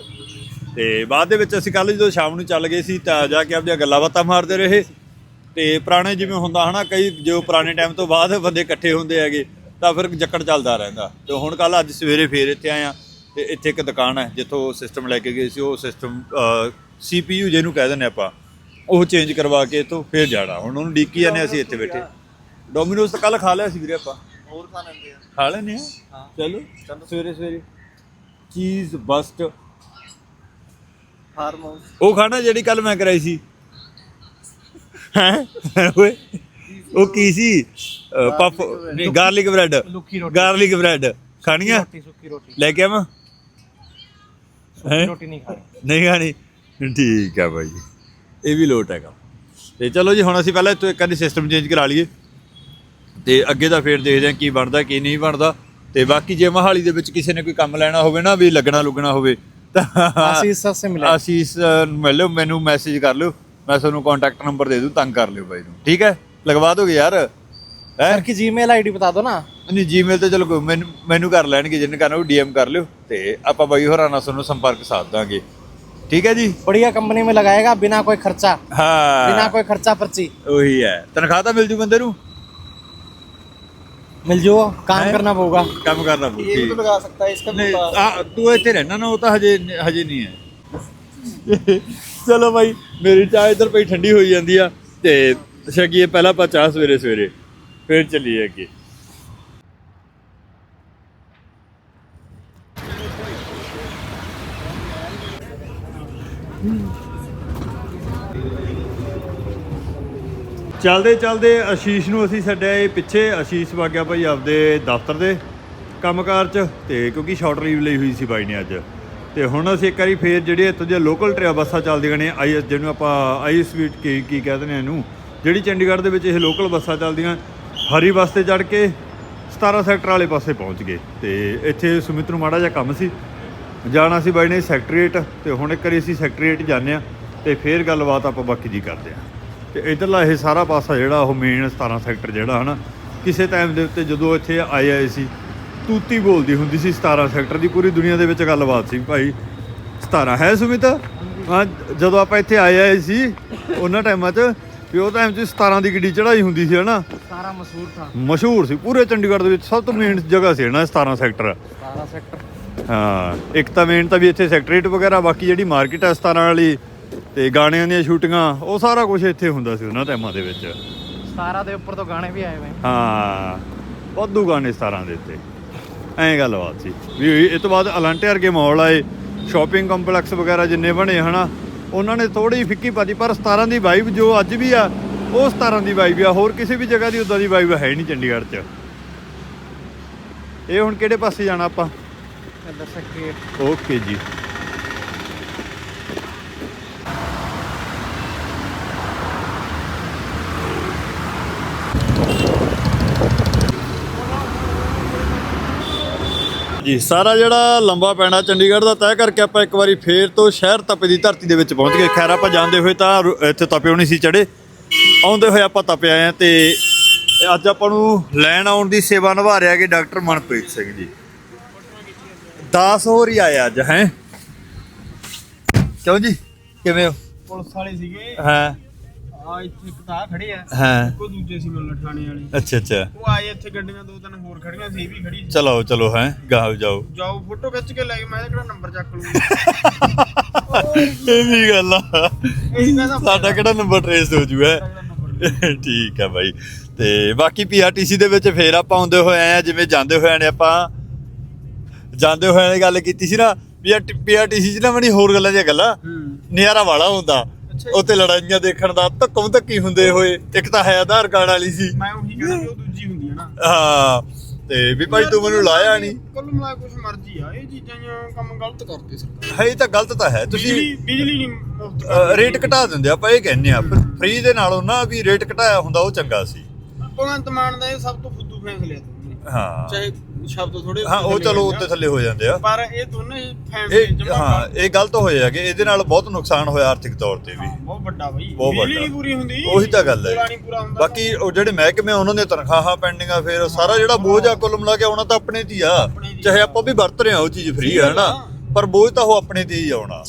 ਤੇ ਬਾਅਦ ਦੇ ਵਿੱਚ ਅਸੀਂ ਕੱਲ ਜਦੋਂ ਸ਼ਾਮ ਨੂੰ ਚੱਲ ਗਏ ਸੀ ਤਾਂ ਜਾ ਕੇ ਆਪਣੀਆਂ ਗੱਲਾਂ ਬਾਤਾਂ ਮਾਰਦੇ ਰਹੇ ਤੇ ਪੁਰਾਣੇ ਜਿਵੇਂ ਹੁੰਦਾ ਹਨਾ ਕਈ ਜੋ ਪੁਰਾਣੇ ਟਾਈਮ ਤੋਂ ਬਾਅਦ ਬੰਦੇ ਇਕੱਠੇ ਹੁੰਦੇ ਹੈਗੇ ਤਾਂ ਫਿਰ ਜੱਕੜ ਚੱਲਦਾ ਰਹਿੰਦਾ ਤੇ ਹੁਣ ਕੱਲ ਅੱਜ ਸਵੇਰੇ ਫੇਰ ਇੱਥੇ ਆਏ ਆ ਤੇ ਇੱਥੇ ਇੱਕ ਦੁਕਾਨ ਹੈ ਜਿੱਥੋਂ ਸਿਸਟਮ ਲੈ ਕੇ ਗਏ ਸੀ ਉਹ ਸਿਸਟਮ CPU ਜਿਹਨੂੰ ਕਹਿ ਦਿੰਦੇ ਆਪਾਂ ਉਹ ਚੇਂਜ ਕਰਵਾ ਕੇ ਇਥੋਂ ਫੇਰ ਜਾਣਾ। ਹੁਣ ਉਹਨੂੰ ਡੀਕੀ ਜਾਂਦੇ ਅਸੀਂ ਇੱਥੇ ਬੈਠੇ। ਡੋਮਿਨੋਸ ਤਾਂ ਕੱਲ ਖਾ ਲਿਆ ਸੀ ਵੀਰੇ ਆਪਾਂ। ਹੋਰ ਖਾ ਲੈਂਦੇ ਆ। ਖਾ ਲੈਨੇ ਆ ਚਲੋ ਸਵੇਰੇ ਸਵੇਰੇ। ਚੀਜ਼ ਬਸਟ ਫਾਰਮ ਉਹ ਖਾਣਾ ਜਿਹੜੀ ਕੱਲ ਮੈਂ ਕਰਾਈ ਸੀ। ਹੈ? ਉਹ ਕੀ ਸੀ? Puff garlic bread garlic bread ਖਾਣੀਆਂ? ਲੈ ਕੇ ਆਵਾਂ? ਰੋਟੀ ਨਹੀਂ ਖਾਣੀ। ਨਹੀਂ ਖਾਣੀ? ਠੀਕ ਹੈ ਭਾਈ ਇਹ ਵੀ ਲੋਟ ਹੈਗਾ। ਤੇ ਚਲੋ ਜੀ ਹੁਣ ਅਸੀਂ ਪਹਿਲਾਂ ਇੱਥੋਂ ਇੱਕ ਵਾਰੀ ਸਿਸਟਮ ਚੇਂਜ ਕਰਾ ਲਈਏ। ਤੇ ਅੱਗੇ ਦਾ ਫੇਰ ਦੇਖਦੇ ਹਾਂ ਕੀ ਬਣਦਾ ਕੀ ਨਹੀਂ ਬਣਦਾ। ਤੇ ਬਾਕੀ ਜੇ ਮਹਾਲੀ ਦੇ ਵਿੱਚ ਕਿਸੇ ਨੇ ਕੋਈ ਕੰਮ ਲੈਣਾ ਹੋਵੇ ਨਾ ਵੀ ਲੱਗਣਾ ਲੁਗਣਾ ਹੋਵੇ ਤਾਂ ਆਸੀਸ ਸਭ ਸੇ ਮਿਲਾ। ਆਸੀਸ ਨੂੰ ਮਿਲ ਲਿਓ ਮੈਨੂੰ ਮੈਸੇਜ ਕਰ ਲਿਓ। ਮੈਂ ਤੁਹਾਨੂੰ ਕੰਟੈਕਟ ਨੰਬਰ ਦੇ ਦੂੰ ਤੰਗ ਕਰ ਲਿਓ ਬਾਈ ਨੂੰ। ਠੀਕ ਹੈ? ਲਗਵਾ ਦੋਗੇ ਯਾਰ। ਹੈ सर की जीमेल आईडी बता दो ना ਨਹੀਂ ਜੀਮੇਲ ਤੇ ਚਲੋ ਕੋਈ ਮੈਨੂੰ ਮੈਨੂੰ ਕਰ ਲੈਣਗੇ ਜਿੰਨੇ ਕਰਨਾ ਉਹ ਡੀਐਮ ਕਰ ਲਿਓ ਤੇ ਆਪਾਂ ਬਾਈ ਹੋਰਾਂ ਨਾਲ ਤੁਹਾਨੂੰ ਸੰਪਰਕ ਸਾਧ ਦਾਂਗੇ ਠੀਕ ਹੈ ਜੀ बढ़िया कंपनी में लगाएगा बिना कोई खर्चा बिना ਹਾਂ कोई खर्चा पर्ची ਉਹੀ ਹੈ ਤਨਖਾਹ ਤਾਂ ਮਿਲ ਜੂ ਬੰਦੇ ਨੂੰ मिल जाओ काम करना पड़ेगा ਕੰਮ ਕਰਨਾ ਪਊ ਇਹ ਵੀ ਠੀਕ ਲਗਾ ਸਕਦਾ ਹੈ ਇਸਕਾ ਨਹੀਂ ਆ ਤੂੰ ਇੱਥੇ ਰਹਿਣਾ ਨਾ ਉਹ ਤਾਂ ਹਜੇ ਹਜੇ ਨਹੀਂ ਹੈ ਚਲੋ ਭਾਈ ਮੇਰੀ ਚਾਹ ਇੱਧਰ ਪਈ ਠੰਡੀ ਹੋਈ ਜਾਂਦੀ ਆ ਤੇ ਛਕੀਏ ਪਹਿਲਾਂ ਆਪਾਂ ਚਾਹ ਸਵੇਰੇ ਸਵੇਰੇ ਫਿਰ ਚੱਲੀਏ ਅੱਗੇ। ਚੱਲਦੇ ਚੱਲਦੇ ਆਸ਼ੀਸ਼ ਨੂੰ ਅਸੀਂ ਛੱਡਿਆ ਇਹ ਪਿੱਛੇ। ਆਸ਼ੀਸ਼ ਵਾਗਿਆ ਭਾਈ ਆਪਦੇ ਦਫ਼ਤਰ ਦੇ ਕੰਮਕਾਰ 'ਚ ਤੇ ਕਿਉਂਕਿ ਸ਼ਾਰਟ ਲੀਵ ਲਈ ਹੋਈ ਸੀ ਬਾਈ ਨੇ ਅੱਜ। ਤੇ ਹੁਣ ਅਸੀਂ ਇੱਕ ਵਾਰੀ ਫੇਰ ਜਿਹੜੇ ਇੱਥੋਂ ਦੀਆਂ ਲੋਕਲ ਟ੍ਰੇਨ ਬੱਸਾਂ ਚੱਲਦੀਆਂ ਨੇ ਆਈਐਸ ਜਿਹਨੂੰ ਆਪਾਂ ਆਈ ਸਵੀਟ ਕੀ ਕੀ ਕਹਿੰਦੇ ਨੇ ਇਹਨੂੰ, ਜਿਹੜੀ ਚੰਡੀਗੜ੍ਹ ਦੇ ਵਿੱਚ ਇਹ ਲੋਕਲ ਬੱਸਾਂ ਚੱਲਦੀਆਂ ਹਰੀ ਬੱਸ ਤੇ ਚੜ੍ਹ ਕੇ 17 ਸੈਕਟਰ ਵਾਲੇ ਪਾਸੇ ਪਹੁੰਚ ਗਏ ਤੇ ਇੱਥੇ ਸੁਮਿਤ ਨੂੰ ਮਾੜਾ ਜਿਹਾ ਕੰਮ ਸੀ। ਜਾਣਾ ਸੀ ਬਾਈ ਨੇ ਸੈਕਟਰੀਏਟ ਤੇ ਹੁਣ ਇੱਕ ਵਾਰੀ ਅਸੀਂ ਸੈਕਟਰੀਏਟ ਜਾਂਦੇ ਆ ਤੇ ਫੇਰ ਗੱਲਬਾਤ ਆਪਾਂ ਬਾਕੀ ਦੀ ਕਰਦੇ ਆ ਤੇ ਇਧਰਲਾ ਇਹ ਸਾਰਾ ਪਾਸਾ ਜਿਹੜਾ ਉਹ ਮੇਨ 17 ਸੈਕਟਰ ਜਿਹੜਾ ਹਨਾ, ਕਿਸੇ ਟਾਈਮ ਦੇ ਉੱਤੇ ਜਦੋਂ ਇੱਥੇ ਆਏ ਆਏ ਸੀ, ਤੂਤੀ ਬੋਲਦੀ ਹੁੰਦੀ ਸੀ 17 ਸੈਕਟਰ ਦੀ, ਪੂਰੀ ਦੁਨੀਆ ਦੇ ਵਿੱਚ ਗੱਲਬਾਤ ਸੀ ਭਾਈ। 17 ਹੈ ਸੁਮਿਤ? ਹਾਂ, ਜਦੋਂ ਆਪਾਂ ਇੱਥੇ ਆਏ ਆਏ ਸੀ, ਉਹਨਾਂ ਟਾਈਮਾਂ 'ਚ ਵੀ ਉਹ ਟਾਈਮ 'ਚ 17 ਦੀ ਗੱਡੀ ਚੜਾਈ ਹੁੰਦੀ ਸੀ ਹਨਾ? ਸਾਰਾ ਮਸ਼ਹੂਰ ਥਾ। ਮਸ਼ਹੂਰ ਸੀ ਪੂਰੇ ਚੰਡੀਗੜ੍ਹ ਦੇ ਵਿੱਚ ਸਭ ਤੋਂ ਮੇਨ ਜਗ੍ਹਾ ਸੀ ਨਾ 17 ਸੈਕਟਰ। 17 ਸੈਕਟਰ। ਹਾਂ ਇੱਕ ਤਾਂ ਮੇਨ ਤਾਂ ਵੀ ਇੱਥੇ ਸੈਕਟਰੀਟ ਵਗੈਰਾ ਬਾਕੀ ਜਿਹੜੀ ਮਾਰਕੀਟ ਹੈ 17 ਵਾਲੀ ਤੇ ਗਾਣਿਆਂ ਦੀਆਂ ਸ਼ੂਟਿੰਗਾਂ ਉਹ ਸਾਰਾ ਕੁਝ ਇੱਥੇ ਹੁੰਦਾ ਸੀ ਉਹਨਾਂ ਟਾਈਮਾਂ ਦੇ ਵਿੱਚ। 17 ਦੇ ਉੱਪਰ ਤੋਂ ਗਾਣੇ ਵੀ ਆਏ ਹੋਏ। ਹਾਂ ਵਾਧੂ ਗਾਣੇ 17 ਦੇ ਉੱਤੇ। ਐਂ ਗੱਲਬਾਤ ਸੀ। ਵੀ ਇਹ ਤੋਂ ਬਾਅਦ ਅਲੰਟੇ ਵਰਗੇ ਮਾਲ ਆਏ ਸ਼ਾਪਿੰਗ ਕੰਪਲੈਕਸ ਵਗੈਰਾ ਜਿੰਨੇ ਬਣੇ ਹਨਾ ਉਹਨਾਂ ਨੇ ਥੋੜੀ ਫਿੱਕੀ ਪਾਤੀ ਪਰ 17 ਦੀ ਵਾਈਬ ਜੋ ਅੱਜ ਵੀ ਆ ਉਹ 17 ਦੀ ਵਾਈਬ ਆ। ਹੋਰ ਕਿਸੇ ਵੀ ਜਗ੍ਹਾ ਦੀ ਉਦਾਂ ਦੀ ਵਾਈਬ ਹੈ ਨਹੀਂ ਚੰਡੀਗੜ੍ਹ 'ਚ। ਇਹ ਹੁਣ ਕਿਹੜੇ ਪਾਸੇ ਜਾਣਾ ਆਪਾਂ? ਦੱਸਾਂ ਕਿ ਓਕੇ ਜੀ। ਜੀ ਸਾਰਾ ਜਿਹੜਾ ਲੰਬਾ ਪੈਣਾ ਚੰਡੀਗੜ੍ਹ ਦਾ ਤੈਅ ਕਰਕੇ ਆਪਾਂ ਇੱਕ ਵਾਰੀ ਫੇਰ ਤੋਂ ਸ਼ਹਿਰ ਤਪੇ ਦੀ ਧਰਤੀ ਦੇ ਵਿੱਚ ਪਹੁੰਚ ਗਏ। ਖੈਰ ਆਪਾਂ ਜਾਂਦੇ ਹੋਏ ਤਾਂ ਇੱਥੇ ਤਪਿਓ ਨਹੀਂ ਸੀ ਚੜੇ ਆਉਂਦੇ ਹੋਏ ਆਪਾਂ ਤਪੇ ਆਏ ਆ ਤੇ ਅੱਜ ਆਪਾਂ ਨੂੰ ਲੈਣ ਆਉਣ ਦੀ ਸੇਵਾ ਨਿਭਾ ਰਿਹਾ ਕਿ ਡਾਕਟਰ ਮਨਪ੍ਰੀਤ ਸਿੰਘ ਜੀ। 10 ਹੋਰ ਹੀ ਆਏ ਅੱਜ ਹੈ? ਕਿਉਂ ਜੀ? ਕਿਵੇਂ ਹੋ? ਪੁਲਿਸ ਵਾਲੇ ਸੀਗੇ। ਹਾਂ। ਆ ਇੱਥੇ ਇੱਕ ਤਾਂ ਆਹ ਖੜੇ ਆ। ਹਾਂ। ਕੋ ਦੂਜੇ ਸੀ ਮੱਲ ਠਾਣੇ ਵਾਲੇ। ਅੱਛਾ ਅੱਛਾ। ਉਹ ਆਏ ਇੱਥੇ ਗੱਡੀਆਂ ਦੋ ਤਿੰਨ ਹੋਰ ਖੜੀਆਂ ਸੀ ਇਹ ਵੀ ਖੜੀ ਸੀ। ਚਲੋ ਚਲੋ ਹੈ ਗਾਓ ਜਾਓ। ਜਾਓ ਫੋਟੋ ਖਿੱਚ ਕੇ ਲੈ ਕੇ ਮੈਂ ਇਹਦਾ ਕਿਹੜਾ ਨੰਬਰ ਚੱਕ ਲੂੰਗਾ ਇਹ ਵੀ ਗੱਲ ਆ। ਇਹੀ ਕਹਿੰਦਾ ਸਾਡਾ ਕਿਹੜਾ ਨੰਬਰ ਟ੍ਰੇਸ ਹੋ ਜੂ ਹੈ ਠੀਕ ਆ ਬਾਈ। ਤੇ ਬਾਕੀ ਪੀਆਰਟੀਸੀ ਦੇ ਵਿੱਚ ਫੇਰ ਆਪਾਂ ਆਉਂਦੇ ਹੋਏ ਆਏ ਆ ਜਿਵੇਂ ਜਾਂਦੇ ਹੋਏ ਨੇ ਆਪਾਂ। ਜਾਂਦੇ ਹੋਏ ਨੇ ਗੱਲ ਕੀਤੀ ਸੀ ਨਾ ਪੀਆਰਟੀਸੀ ਚ ਨਾ ਬਣੀ ਹੋਰ ਗੱਲਾਂ ਦੀਆਂ ਗੱਲਾਂ। ਨਿਆਰਾ ਵਾਲਾ ਹੁੰਦਾ। ਉੱਤੇ ਲੜਾਈਆਂ ਦੇਖਣ ਦਾ ਧੱਕਮ ਧੱਕੀ ਹੁੰਦੇ ਹੋਏ ਇੱਕ ਤਾਂ ਹੈ ਆਧਾਰ ਕਾਰਡ ਵਾਲੀ ਸੀ। ਮੈਂ ਉਹੀ ਕਹਿੰਦਾ ਵੀ ਉਹ ਦੂਜੀ ਹੁੰਦੀ ਹੈ ਨਾ। ਹਾਂ ਤੇ ਵੀ ਭਾਈ ਤੂੰ ਮੈਨੂੰ ਲਾਇਆ ਨਹੀਂ। ਕੁੱਲ ਮਿਲਾ ਕੁਛ ਮਰਜ਼ੀ ਆ ਇਹ ਚੀਜ਼ਾਂ ਕੰਮ ਗਲਤ ਕਰਦੇ ਸਰਕਾਰ। ਹੈ ਇਹ ਤਾਂ ਗਲਤ ਤਾਂ ਹੈ। ਤੁਸੀਂ ਬਿਜਲੀ ਨਹੀਂ ਰੇਟ ਘਟਾ ਦਿੰਦੇ ਆਪਾਂ ਇਹ ਕਹਿੰਨੇ ਆ ਫ੍ਰੀ ਦੇ ਨਾਲੋਂ ਨਾ ਵੀ ਰੇਟ ਘਟਾਇਆ ਹੁੰਦਾ ਉਹ ਚੰਗਾ ਸੀ। ਭਗਵੰਤ ਮਾਨ ਦਾ ਇਹ ਸਭ ਤੋਂ ਫੁੱਦੂ ਫੈਸਲੇ ਆ ਹਾਂ। ਚਾਹੇ ਸ਼ਬਦ ਥੋੜੇ ਹਾਂ ਉਹ ਚਲੋ ਉੱਤੇ ਥੱਲੇ ਹੋ ਜਾਂਦੇ ਆ। ਪਰ ਇਹ ਦੋਨੇ ਫੈਸਲੇ ਇਹ ਜਮਾ ਹਾਂ ਇਹ ਗਲਤ ਹੋਏ ਹੈਗੇ। ਇਹਦੇ ਨਾਲ ਬਹੁਤ ਨੁਕਸਾਨ ਹੋਇਆ ਆਰਥਿਕ ਤੌਰ ਤੇ ਵੀ। ਬਹੁਤ ਵੱਡਾ ਬਈ। ਬਹੁਤ ਬਿਜਲੀ। ਨਹੀਂ ਪੂਰੀ ਹੁੰਦੀ। ਉਹੀ ਤਾਂ ਗੱਲ ਹੈ। ਬਾਕੀ ਉਹ ਜਿਹੜੇ ਮਹਿਕਮੇ ਉਹਨਾਂ ਦੀਆਂ ਤਨਖਾਹਾਂ ਪੈਂਡਿੰਗਾਂ ਫਿਰ। ਸਾਰਾ ਜਿਹੜਾ ਬੋਝ ਆ ਕੁੱਲ ਮਿਲਾ ਕੇ ਆਉਣਾ ਤਾਂ ਆਪਣੇ ਤੇ ਆ। ਚਾਹੇ ਆਪਾਂ ਵੀ ਵਰਤ ਰਹੇ ਹਾਂ ਉਹ ਚੀਜ਼ ਫ੍ਰੀ ਹੈ ਨਾ। ਪਰ ਬੋਝ ਤਾਂ ਉਹ ਆਪਣੇ ਤੇ ਹੀ ਆਉਣਾ।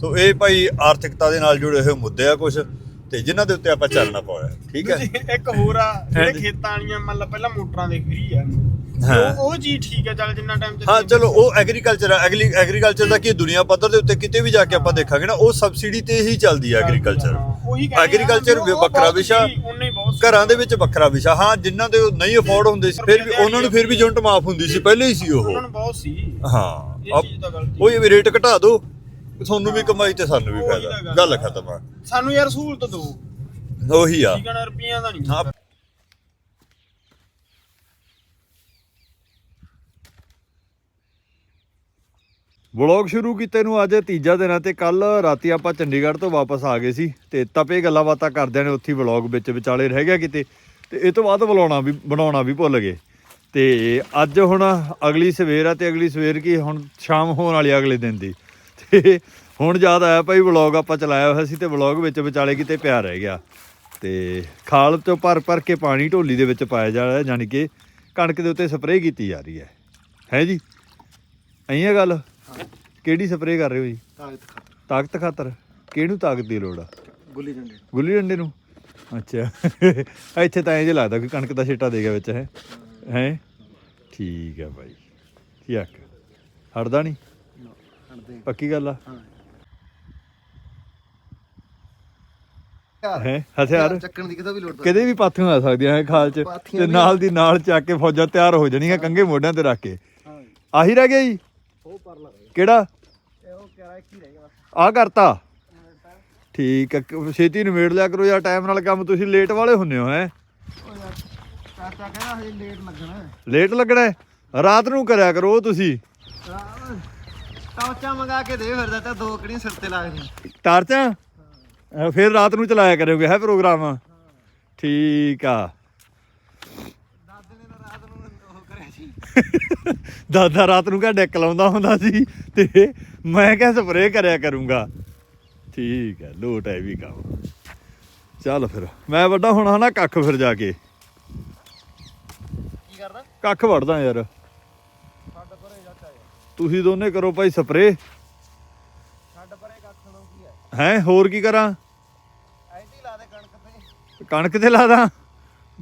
ਸੋ ਇਹ ਭਾਈ ਆਰਥਿਕਤਾ ਦੇ ਨਾਲ ਜੁੜੇ ਹੋਏ ਮੁੱਦੇ ਆ ਕੁਝ ਤੇ ਜਿਨ੍ਹਾਂ ਦੇ ਉੱਤੇ ਆਪਾਂ ਚੱਲਣਾ ਪਾਇਆ ਠੀਕ ਹੈ। ਇੱਕ ਹੋਰ ਆ ਜਿਹੜੇ। ਖੇਤਾਂ ਵਾਲੀਆਂ ਮੰਨ ਲਾ ਪਹਿਲਾਂ ਮੋਟਰਾਂ ਦੇ ਫ੍ਰੀ ਆ। ਹਾਂ। ਉਹ ਉਹ ਚੀਜ਼ ਠੀਕ ਆ ਚੱਲ ਜਿੰਨਾ ਟਾਈਮ ਹਾਂ ਚਲੋ ਉਹ ਐਗਰੀਕਲਚਰ ਐਗਰੀਕਲਚਰ ਦਾ ਕੀ ਦੁਨੀਆ ਪੱਧਰ ਦੇ ਉੱਤੇ ਕਿਤੇ ਵੀ ਜਾ ਕੇ ਆਪਾਂ ਦੇਖਾਂਗੇ ਨਾ ਉਹ ਸਬਸਿਡੀ ਤੇ ਹੀ ਚੱਲਦੀ ਹੈ ਐਗਰੀਕਲਚਰ ਐਗਰੀਕਲਚਰ ਵੱਖਰਾ ਵਿਸ਼ਾ ਘਰਾਂ ਦੇ ਵਿੱਚ ਵੱਖਰਾ ਵਿਸ਼ਾ। ਹਾਂ ਜਿਨ੍ਹਾਂ ਦੇ ਉਹ ਨਹੀਂ ਅਫੋਰਡ ਹੁੰਦੇ ਸੀ ਫਿਰ ਵੀ ਉਹਨਾਂ ਨੂੰ ਫਿਰ ਵੀ ਯੂਨਿਟ ਮਾਫ ਹੁੰਦੀ ਸੀ ਪਹਿਲੇ ਹੀ ਸੀ ਉਹ। ਉਹਨਾਂ ਨੂੰ ਬਹੁਤ ਸੀ। ਹਾਂ ਇਹ ਚੀਜ਼ ਤਾਂ ਗਲਤੀ ਉਹ ਵੀ ਰੇਟ ਘਟਾ ਦਿਓ ਤੁਹਾਨੂੰ ਵੀ ਕਮਾਈ ਤੇ ਸਾਨੂੰ ਵੀ ਉਹੀ ਫਾਇਦਾ। ਗੱਲ। ਖਤਮ ਆ। ਸਾਨੂੰ ਯਾਰ ਸਹੂਲਤ ਦਿਓ ਉਹੀ ਆ। ਠੀਕ ਆ ਨਾ ਰੁਪਈਆਂ ਦਾ ਨਹੀਂ ਹਾਂ ਵਲੌਗ ਸ਼ੁਰੂ ਕੀਤੇ ਨੂੰ ਅੱਜ ਤੀਜਾ ਦਿਨ ਆ ਤੇ ਕੱਲ ਰਾਤੀ ਆਪਾਂ ਚੰਡੀਗੜ੍ਹ ਤੋਂ ਵਾਪਸ ਆ ਗਏ ਸੀ ਤੇ ਤਪੇ ਗੱਲਾਂ ਬਾਤਾਂ ਕਰਦਿਆਂ ਨੇ ਉੱਥੇ ਵਲੌਗ ਵਿੱਚ ਵਿਚਾਲੇ ਰਹਿ ਗਿਆ ਕਿਤੇ ਤੇ ਇਹ ਤੋਂ ਬਾਅਦ ਬੁਲਾਉਣਾ ਵੀ, ਬਣਾਉਣਾ ਵੀ ਭੁੱਲ ਗਏ। ਤੇ ਅੱਜ ਹੁਣ ਅਗਲੀ ਸਵੇਰ ਆ ਤੇ ਅਗਲੀ ਸਵੇਰ ਕੀ ਹੁਣ ਸ਼ਾਮ ਹੋਣ ਵਾਲੀ ਅਗਲੇ ਦਿਨ ਦੀ। ਤੇ ਹੁਣ ਯਾਦ ਆਇਆ ਭਾਈ ਵਲੌਗ ਆਪਾਂ ਚਲਾਇਆ ਹੋਇਆ ਸੀ ਤੇ ਵਲੌਗ ਵਿੱਚ ਵਿਚਾਲੇ ਕਿਤੇ ਪਿਆ ਰਹਿ ਗਿਆ। ਤੇ ਖਾਲ ਤੋਂ ਭਰ ਭਰ ਕੇ ਪਾਣੀ ਢੋਲੀ ਦੇ ਵਿੱਚ ਪਾਇਆ ਜਾ ਰਿਹਾ, ਯਾਨੀ ਕਿ ਕਣਕ ਦੇ ਉੱਤੇ ਸਪਰੇਅ ਕੀਤੀ ਜਾ ਰਹੀ ਹੈ। ਹੈ ਜੀ? ਐਂ ਆ ਗੱਲ? ਕਿਹੜੀ ਸਪਰੇਅ ਕਰ ਰਹੇ ਹੋ ਜੀ? ਤਾਕਤ ਖਾਤਰ। ਤਾਕਤ ਖਾਤਰ? ਕਿਹਨੂੰ ਤਾਕਤ ਦੀ ਲੋੜ ਆ? ਗੁੱਲੀ ਡੰਡੇ ਗੁੱਲੀ ਡੰਡੇ ਨੂੰ? ਅੱਛਾ। ਇੱਥੇ ਤਾਂ ਇਹ ਜੇ ਲੱਗਦਾ ਕਿ ਕਣਕ ਦਾ ਛੇਟਾ ਦੇ ਗਿਆ ਵਿੱਚ ਹੈ? ਹੈ। ਠੀਕ ਹੈ ਭਾਈ ਯਾਕ ਹਟਦਾ ਨਹੀਂ? ਹਟਦੇ ਪੱਕੀ ਗੱਲ ਆ? ਹੈ। ਹਥਿਆਰ? ਚੱਕਣ ਦੀ ਕਿਤੇ ਵੀ ਲੋੜ ਕਿਤੇ ਵੀ ਪਾਥੀਆਂ ਆ ਸਕਦੀਆਂ ਹੈ ਖਾਲ ਚ? ਤੇ ਨਾਲ ਦੀ ਨਾਲ ਚੱਕ ਕੇ ਫੌਜਾਂ ਤਿਆਰ ਹੋ ਜਾਣੀਆਂ ਕੰਗੇ ਮੋਢਿਆਂ ਤੇ ਰੱਖ ਕੇ। ਆਹੀ ਰਹਿ ਗਿਆ ਜੀ? ਉਹ ਪਰ ਲਾ ਕਿਹੜਾ? ਇਹ ਉਹ ਕਿਹੜਾ ਇੱਕ ਹੀ ਰਹਿ ਗਿਆ ਬਸ। ਆ ਕਰਤਾ? ਠੀਕ ਹੈ ਕ- ਛੇਤੀ ਨਿਬੇੜ ਲਿਆ ਕਰੋ ਯਾਰ ਟਾਈਮ ਨਾਲ ਕੰਮ ਤੁਸੀਂ ਲੇਟ ਵਾਲੇ ਹੁੰਨੇ ਹੋ ਹੈ? ਉਹ ਯਾਰ ਚਾਚਾ ਕਹਿੰਦਾ ਹਜੇ ਲੇਟ ਲੱਗਣਾ। ਹੈ ਲੇਟ ਲੱਗਣਾ ਹੈ? ਰਾਤ ਨੂੰ ਕਰਿਆ ਕਰੋ ਉਹ ਤੁਸੀਂ ਟੌਚਾ ਮੰਗਾ ਕੇ ਦੇ ਫਿਰਦਾ ਤਾਂ ਦੋ ਕੜੀਆਂ ਸਿਰ ਤੇ ਲੱਗਦੀਆਂ ਟਾਰਚਾਂ? ਅਹ ਫਿਰ ਰਾਤ ਨੂੰ ਚਲਾਇਆ ਕਰੋਗੇ ਹੈ ਪ੍ਰੋਗਰਾਮ? ਠੀਕ ਆ ਦਾਦੇ ਨੇ ਤਾਂ ਰਾਤ ਨੂੰ ਉਹ ਕਰਿਆ ਸੀ ਦਾਦਾ ਰਾਤ ਨੂੰ ਘਾ ਡੈਕ ਲਾਉਂਦਾ ਹੁੰਦਾ ਸੀ ਤੇ ਮੈਂ ਕਿਹਾ ਸਪਰੇਅ ਕਰਿਆ ਕਰੂੰਗਾ। ਠੀਕ ਹੈ ਲੋਟ ਹੈ ਵੀ ਕੰਮ। ਚੱਲ ਫਿਰ ਮੈਂ ਵੱਡਾ ਹੁਣ ਹਨਾ ਕੱਖ ਫਿਰ ਜਾ ਕੇ। ਕੀ ਕਰਦਾ? ਕੱਖ ਵੜਦਾ ਯਾਰ। ਛੱਡ ਪਰੇ ਤੁਸੀਂ ਦੋਨੇ ਕਰੋ ਭਾਈ ਸਪਰੇਅ। ਛੱਡ ਪਰੇ ਕੱਖ ਨੂੰ ਕੀ ਹੈ ਹੈ ਹੋਰ ਕੀ ਕਰਾਂ? ਐਂਟੀ ਲਾ ਦੇ ਕਣਕ ਤੇ। ਕਣਕ ਤੇ ਲਾਦਾ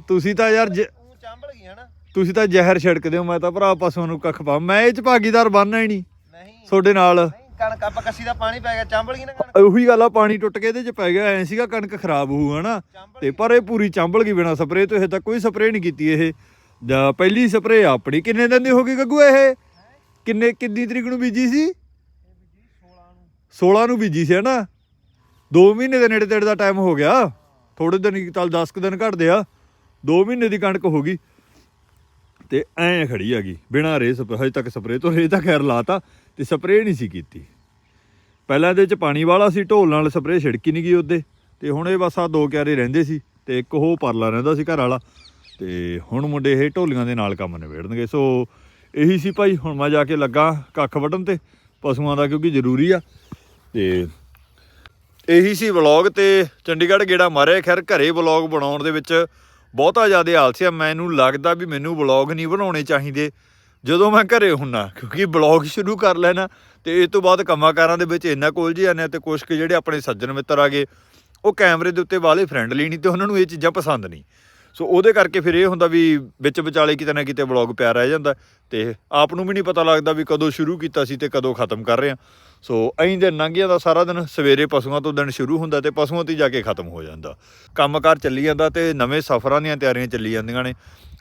ਤੁਸੀਂ ਤਾਂ ਯਾਰ ਜ- ਉਹ ਚਾਂਬਲ ਗਈ ਹਨਾ ਤੁਸੀਂ ਤਾਂ ਜ਼ਹਿਰ ਛਿੜਕਦੇ ਹੋ ਮੈਂ ਤਾਂ ਭਰਾ ਪਸ਼ੂਆਂ ਨੂੰ ਕੱਖ ਪਾ ਮੈਂ ਇਹ ਚ ਭਾਗੀਦਾਰ ਬਣਨਾ ਹੀ ਨਹੀਂ। ਨਹੀਂ ਤੁਹਾਡੇ ਨਾਲ। ਕਣਕ ਆਪਾਂ ਕੱਸੀ ਦਾ ਪਾਣੀ ਪੈ ਗਿਆ ਚਾਂਬਲ ਗਈ ਨਾ ਕਣਕ? ਉਹੀ ਗੱਲ ਆ ਪਾਣੀ ਟੁੱਟ ਕੇ ਇਹਦੇ ਚ ਪੈ ਗਿਆ ਐ ਸੀਗਾ ਕਣਕ ਖਰਾਬ ਹੋਊ ਹਨਾ? ਤੇ ਪਰ ਇਹ ਪੂਰੀ ਚਾਂਬਲ ਗਈ ਬਿਨਾ ਸਪਰੇਅ ਤੋਂ ਇਹ ਤਾਂ ਕੋਈ ਸਪਰੇਅ ਨਹੀਂ ਕੀਤੀ ਇਹ। ਜਾਂ ਪਹਿਲੀ ਸਪਰੇਅ ਆਪਣੀ ਕਿੰਨੇ ਦਿਨ ਦੀ ਹੋ ਗਈ ਗੱਗੂ ਇਹ? ਕਿੰਨੇ ਕਿੰਨੀ ਤਰੀਕ ਨੂੰ ਬੀਜੀ ਸੀ? 16 ਨੂੰ ਬੀਜੀ ਸੀ ਹਨਾ? 2 ਮਹੀਨੇ ਦੇ ਨੇੜੇ ਤੇੜੇ ਦਾ ਟਾਈਮ ਹੋ ਗਿਆ। ਥੋੜੇ ਦਿਨ ਹੀ ਚੱਲ 10 ਕੁ ਦਿਨ ਘਟਦੇ ਆ। 2 ਮਹੀਨੇ ਦੀ ਕਣਕ ਹੋ ਗਈ। ਤੇ ਐਂ ਖੜੀ ਹੈਗੀ, ਬਿਨਾ ਰੇ ਸਪਰੇਅ ਹਜੇ ਤੱਕ ਸਪਰੇਅ ਤੋਂ ਰੇ ਤਾਂ ਖੈਰ ਲਾਤਾ ਤੇ ਸਪਰੇਅ ਨਹੀਂ ਸੀ ਕੀਤੀ। ਪਹਿਲਾਂ ਇਹਦੇ ਚ ਪਾਣੀ ਵਾਲਾ ਸੀ, ਢੋਲ ਨਾਲ ਸਪਰੇਅ ਛਿੜਕੀ ਨਹੀਂ ਗਈ ਉਹਦੇ। ਤੇ ਹੁਣ ਇਹ ਬਸ ਆ ਦੋ ਕਿਆਰੇ ਰਹਿੰਦੇ ਸੀ ਤੇ ਇੱਕ ਉਹ ਪਰਲਾ ਰਹਿੰਦਾ ਸੀ ਘਰ ਵਾਲਾ। ਤੇ ਹੁਣ ਮੁੰਡੇ ਇਹ ਢੋਲੀਆਂ ਦੇ ਨਾਲ ਕੰਮ ਨਿਬੇੜਨਗੇ। ਸੋ ਇਹੀ ਸੀ ਭਾਈ, ਹੁਣ ਮੈਂ ਜਾ ਕੇ ਲੱਗਾ ਕੱਖ ਵੱਢਣ ਤੇ, ਪਸ਼ੂਆਂ ਦਾ ਕਿਉਂਕਿ ਜ਼ਰੂਰੀ ਆ। ਤੇ ਇਹੀ ਸੀ ਵਲੌਗ ਤੇ ਚੰਡੀਗੜ੍ਹ ਗੇੜਾ ਮਾਰਿਆ। ਖੈਰ, ਘਰੇ ਵਲੌਗ ਬਣਾਉਣ ਦੇ ਵਿੱਚ ਬਹੁਤਾ ਜ਼ਿਆਦਾ ਆਲਸੀ ਆ, ਮੈਨੂੰ ਲੱਗਦਾ ਵੀ ਮੈਨੂੰ ਵਲੌਗ ਨਹੀਂ ਬਣਾਉਣੇ ਚਾਹੀਦੇ। ਜਦੋਂ ਮੈਂ ਘਰੇ ਹੁੰਨਾ, ਕਿਉਂਕਿ ਵਲੌਗ ਸ਼ੁਰੂ ਕਰ ਲੈਣਾ, ਤੇ ਇਸ ਤੋਂ ਬਾਅਦ ਕੰਮਾਂ-ਕਾਰਾਂ ਦੇ ਵਿੱਚ ਇੰਨਾ ਕੋਲ ਜੀ ਆਨੇ ਤੇ ਕੁਛ ਕੁ ਜਿਹੜੇ ਆਪਣੇ ਸੱਜਣ ਮਿੱਤਰ ਆ ਗਏ, ਉਹ ਕੈਮਰੇ ਦੇ ਉੱਤੇ ਵਾਲੇ ਫਰੈਂਡਲੀ ਨਹੀਂ ਤੇ ਉਹਨਾਂ ਨੂੰ ਇਹ ਚੀਜ਼ਾਂ ਪਸੰਦ ਨਹੀਂ। ਸੋ ਉਹਦੇ ਕਰਕੇ ਫਿਰ ਇਹ ਹੁੰਦਾ ਵੀ ਵਿੱਚ ਵਿਚਾਲੇ ਕਿਤੇ ਨਾ ਕਿਤੇ ਵਲੌਗ ਪਿਆ ਰਹਿ ਜਾਂਦਾ ਤੇ ਆਪ ਨੂੰ ਵੀ ਨਹੀਂ ਪਤਾ ਲੱਗਦਾ ਵੀ ਕਦੋਂ ਸ਼ੁਰੂ ਕੀਤਾ ਸੀ ਤੇ ਕਦੋਂ ਖਤਮ ਕਰ ਰਹੇ ਆ ਸੋ ਐਂ ਦੇ ਲੰਘਿਆ ਦਾ ਸਾਰਾ ਦਿਨ ਸਵੇਰੇ ਪਸ਼ੂਆਂ ਤੋਂ ਦਿਨ ਸ਼ੁਰੂ ਹੁੰਦਾ ਤੇ ਪਸ਼ੂਆਂ ਤੇ ਜਾ ਕੇ ਖਤਮ ਹੋ ਜਾਂਦਾ। ਕੰਮਕਾਰ ਚੱਲੀ ਜਾਂਦਾ ਤੇ ਨਵੇਂ ਸਫ਼ਰਾਂ ਦੀਆਂ ਤਿਆਰੀਆਂ ਚੱਲੀ ਜਾਂਦੀਆਂ ਨੇ।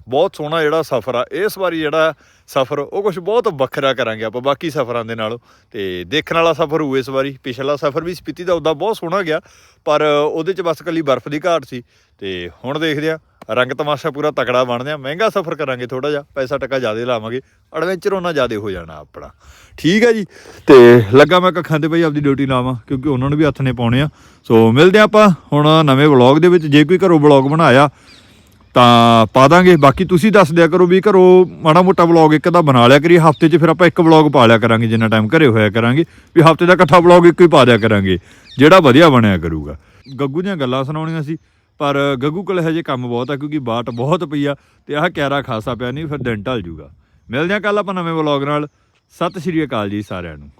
ਬਹੁਤ ਸੋਹਣਾ ਜਿਹੜਾ ਸਫ਼ਰ ਆ, ਇਸ ਵਾਰੀ ਜਿਹੜਾ ਸਫ਼ਰ, ਉਹ ਕੁਝ ਬਹੁਤ ਵੱਖਰਾ ਕਰਾਂਗੇ ਆਪਾਂ, ਬਾਕੀ ਸਫ਼ਰਾਂ ਦੇ ਨਾਲੋਂ। ਤੇ ਦੇਖਣ ਵਾਲਾ ਸਫ਼ਰ ਹੋਊ ਇਸ ਵਾਰੀ, ਪਿਛਲਾ ਸਫ਼ਰ ਵੀ ਸਪੀਤੀ ਦਾ ਉਹਦਾ ਬਹੁਤ ਸੋਹਣਾ ਗਿਆ, ਪਰ ਉਹਦੇ ਚ ਬਸ ਕੱਲੀ ਬਰਫ਼ ਦੀ ਘਾਟ ਸੀ। ਤੇ ਹੁਣ ਦੇਖਦੇ ਆ ਰੰਗ ਤਮਾਸ਼ਾ ਪੂਰਾ ਤਕੜਾ ਬਣਦੇ ਆ ਮਹਿੰਗਾ ਸਫ਼ਰ ਕਰਾਂਗੇ ਥੋੜਾ ਜਿਹਾ, ਪੈਸਾ ਟੱਕਾ ਜ਼ਿਆਦਾ ਲਾਵਾਂਗੇ ਐਡਵੈਂਚਰ ਉਹਨਾਂ ਜ਼ਿਆਦਾ ਹੋ ਜਾਣਾ ਆਪਣਾ। ਠੀਕ ਹੈ ਜੀ, ਤੇ ਲੱਗਾ ਮੈਂ ਕੱਖਾਂ ਤੇ ਬਈ ਆਪਦੀ ਡਿਊਟੀ ਲਾਵਾਂ, ਕਿਉਂਕਿ ਉਹਨਾਂ ਨੂੰ ਵੀ ਹੱਥ ਨੇ ਪਾਉਣੇ ਆ। ਸੋ ਮਿਲਦੇ ਆ ਆਪਾਂ ਹੁਣ ਨਵੇਂ ਵਲੌਗ ਦੇ ਵਿੱਚ, ਜੇ ਕੋਈ ਘਰੋਂ ਵਲੌਗ ਬਣਾਇਆ ਤਾਂ ਪਾ ਦਾਂਗੇ। ਬਾਕੀ ਤੁਸੀਂ ਦੱਸ ਦਿਆ ਕਰੋ ਵੀ ਘਰੋਂ ਮਾੜਾ ਮੋਟਾ ਵਲੌਗ ਇੱਕ ਦਾ ਬਣਾ ਲਿਆ ਕਰੀਏ। ਹਫ਼ਤੇ 'ਚ ਫਿਰ ਆਪਾਂ ਇੱਕ ਵਲੌਗ ਪਾ ਲਿਆ ਕਰਾਂਗੇ, ਜਿੰਨਾ ਟਾਈਮ ਘਰੇ ਹੋਇਆ ਕਰਾਂਗੇ। ਵੀ ਹਫ਼ਤੇ ਦਾ ਇਕੱਠਾ ਵਲੌਗ ਇੱਕ ਹੀ ਪਾ ਦਿਆ ਕਰਾਂਗੇ। ਜਿਹੜਾ ਵਧੀਆ ਬਣਿਆ ਕਰੂਗਾ। ਗੱਗੂ ਦੀਆਂ ਗੱਲਾਂ ਸੁਣਾਉਣੀਆਂ ਸੀ, ਪਰ ਗੱਗੂ ਕੋਲ ਹਜੇ ਕੰਮ ਬਹੁਤ ਆ, ਕਿਉਂਕਿ ਬਾਟ ਬਹੁਤ ਪਈ ਆ ਤੇ ਆਹ ਕਿਆਰਾ ਖਾਸਾ ਪਿਆ, ਨਹੀਂ ਫਿਰ ਦਿਨ ਢਲ ਜੂਗਾ। ਮਿਲਦੇ ਆ ਕੱਲ ਆਪਾਂ ਨਵੇਂ ਵਲੌਗ ਨਾਲ। ਸਤਿ ਸ਼੍ਰੀ ਅਕਾਲ ਜੀ ਸਾਰਿਆਂ ਨੂੰ।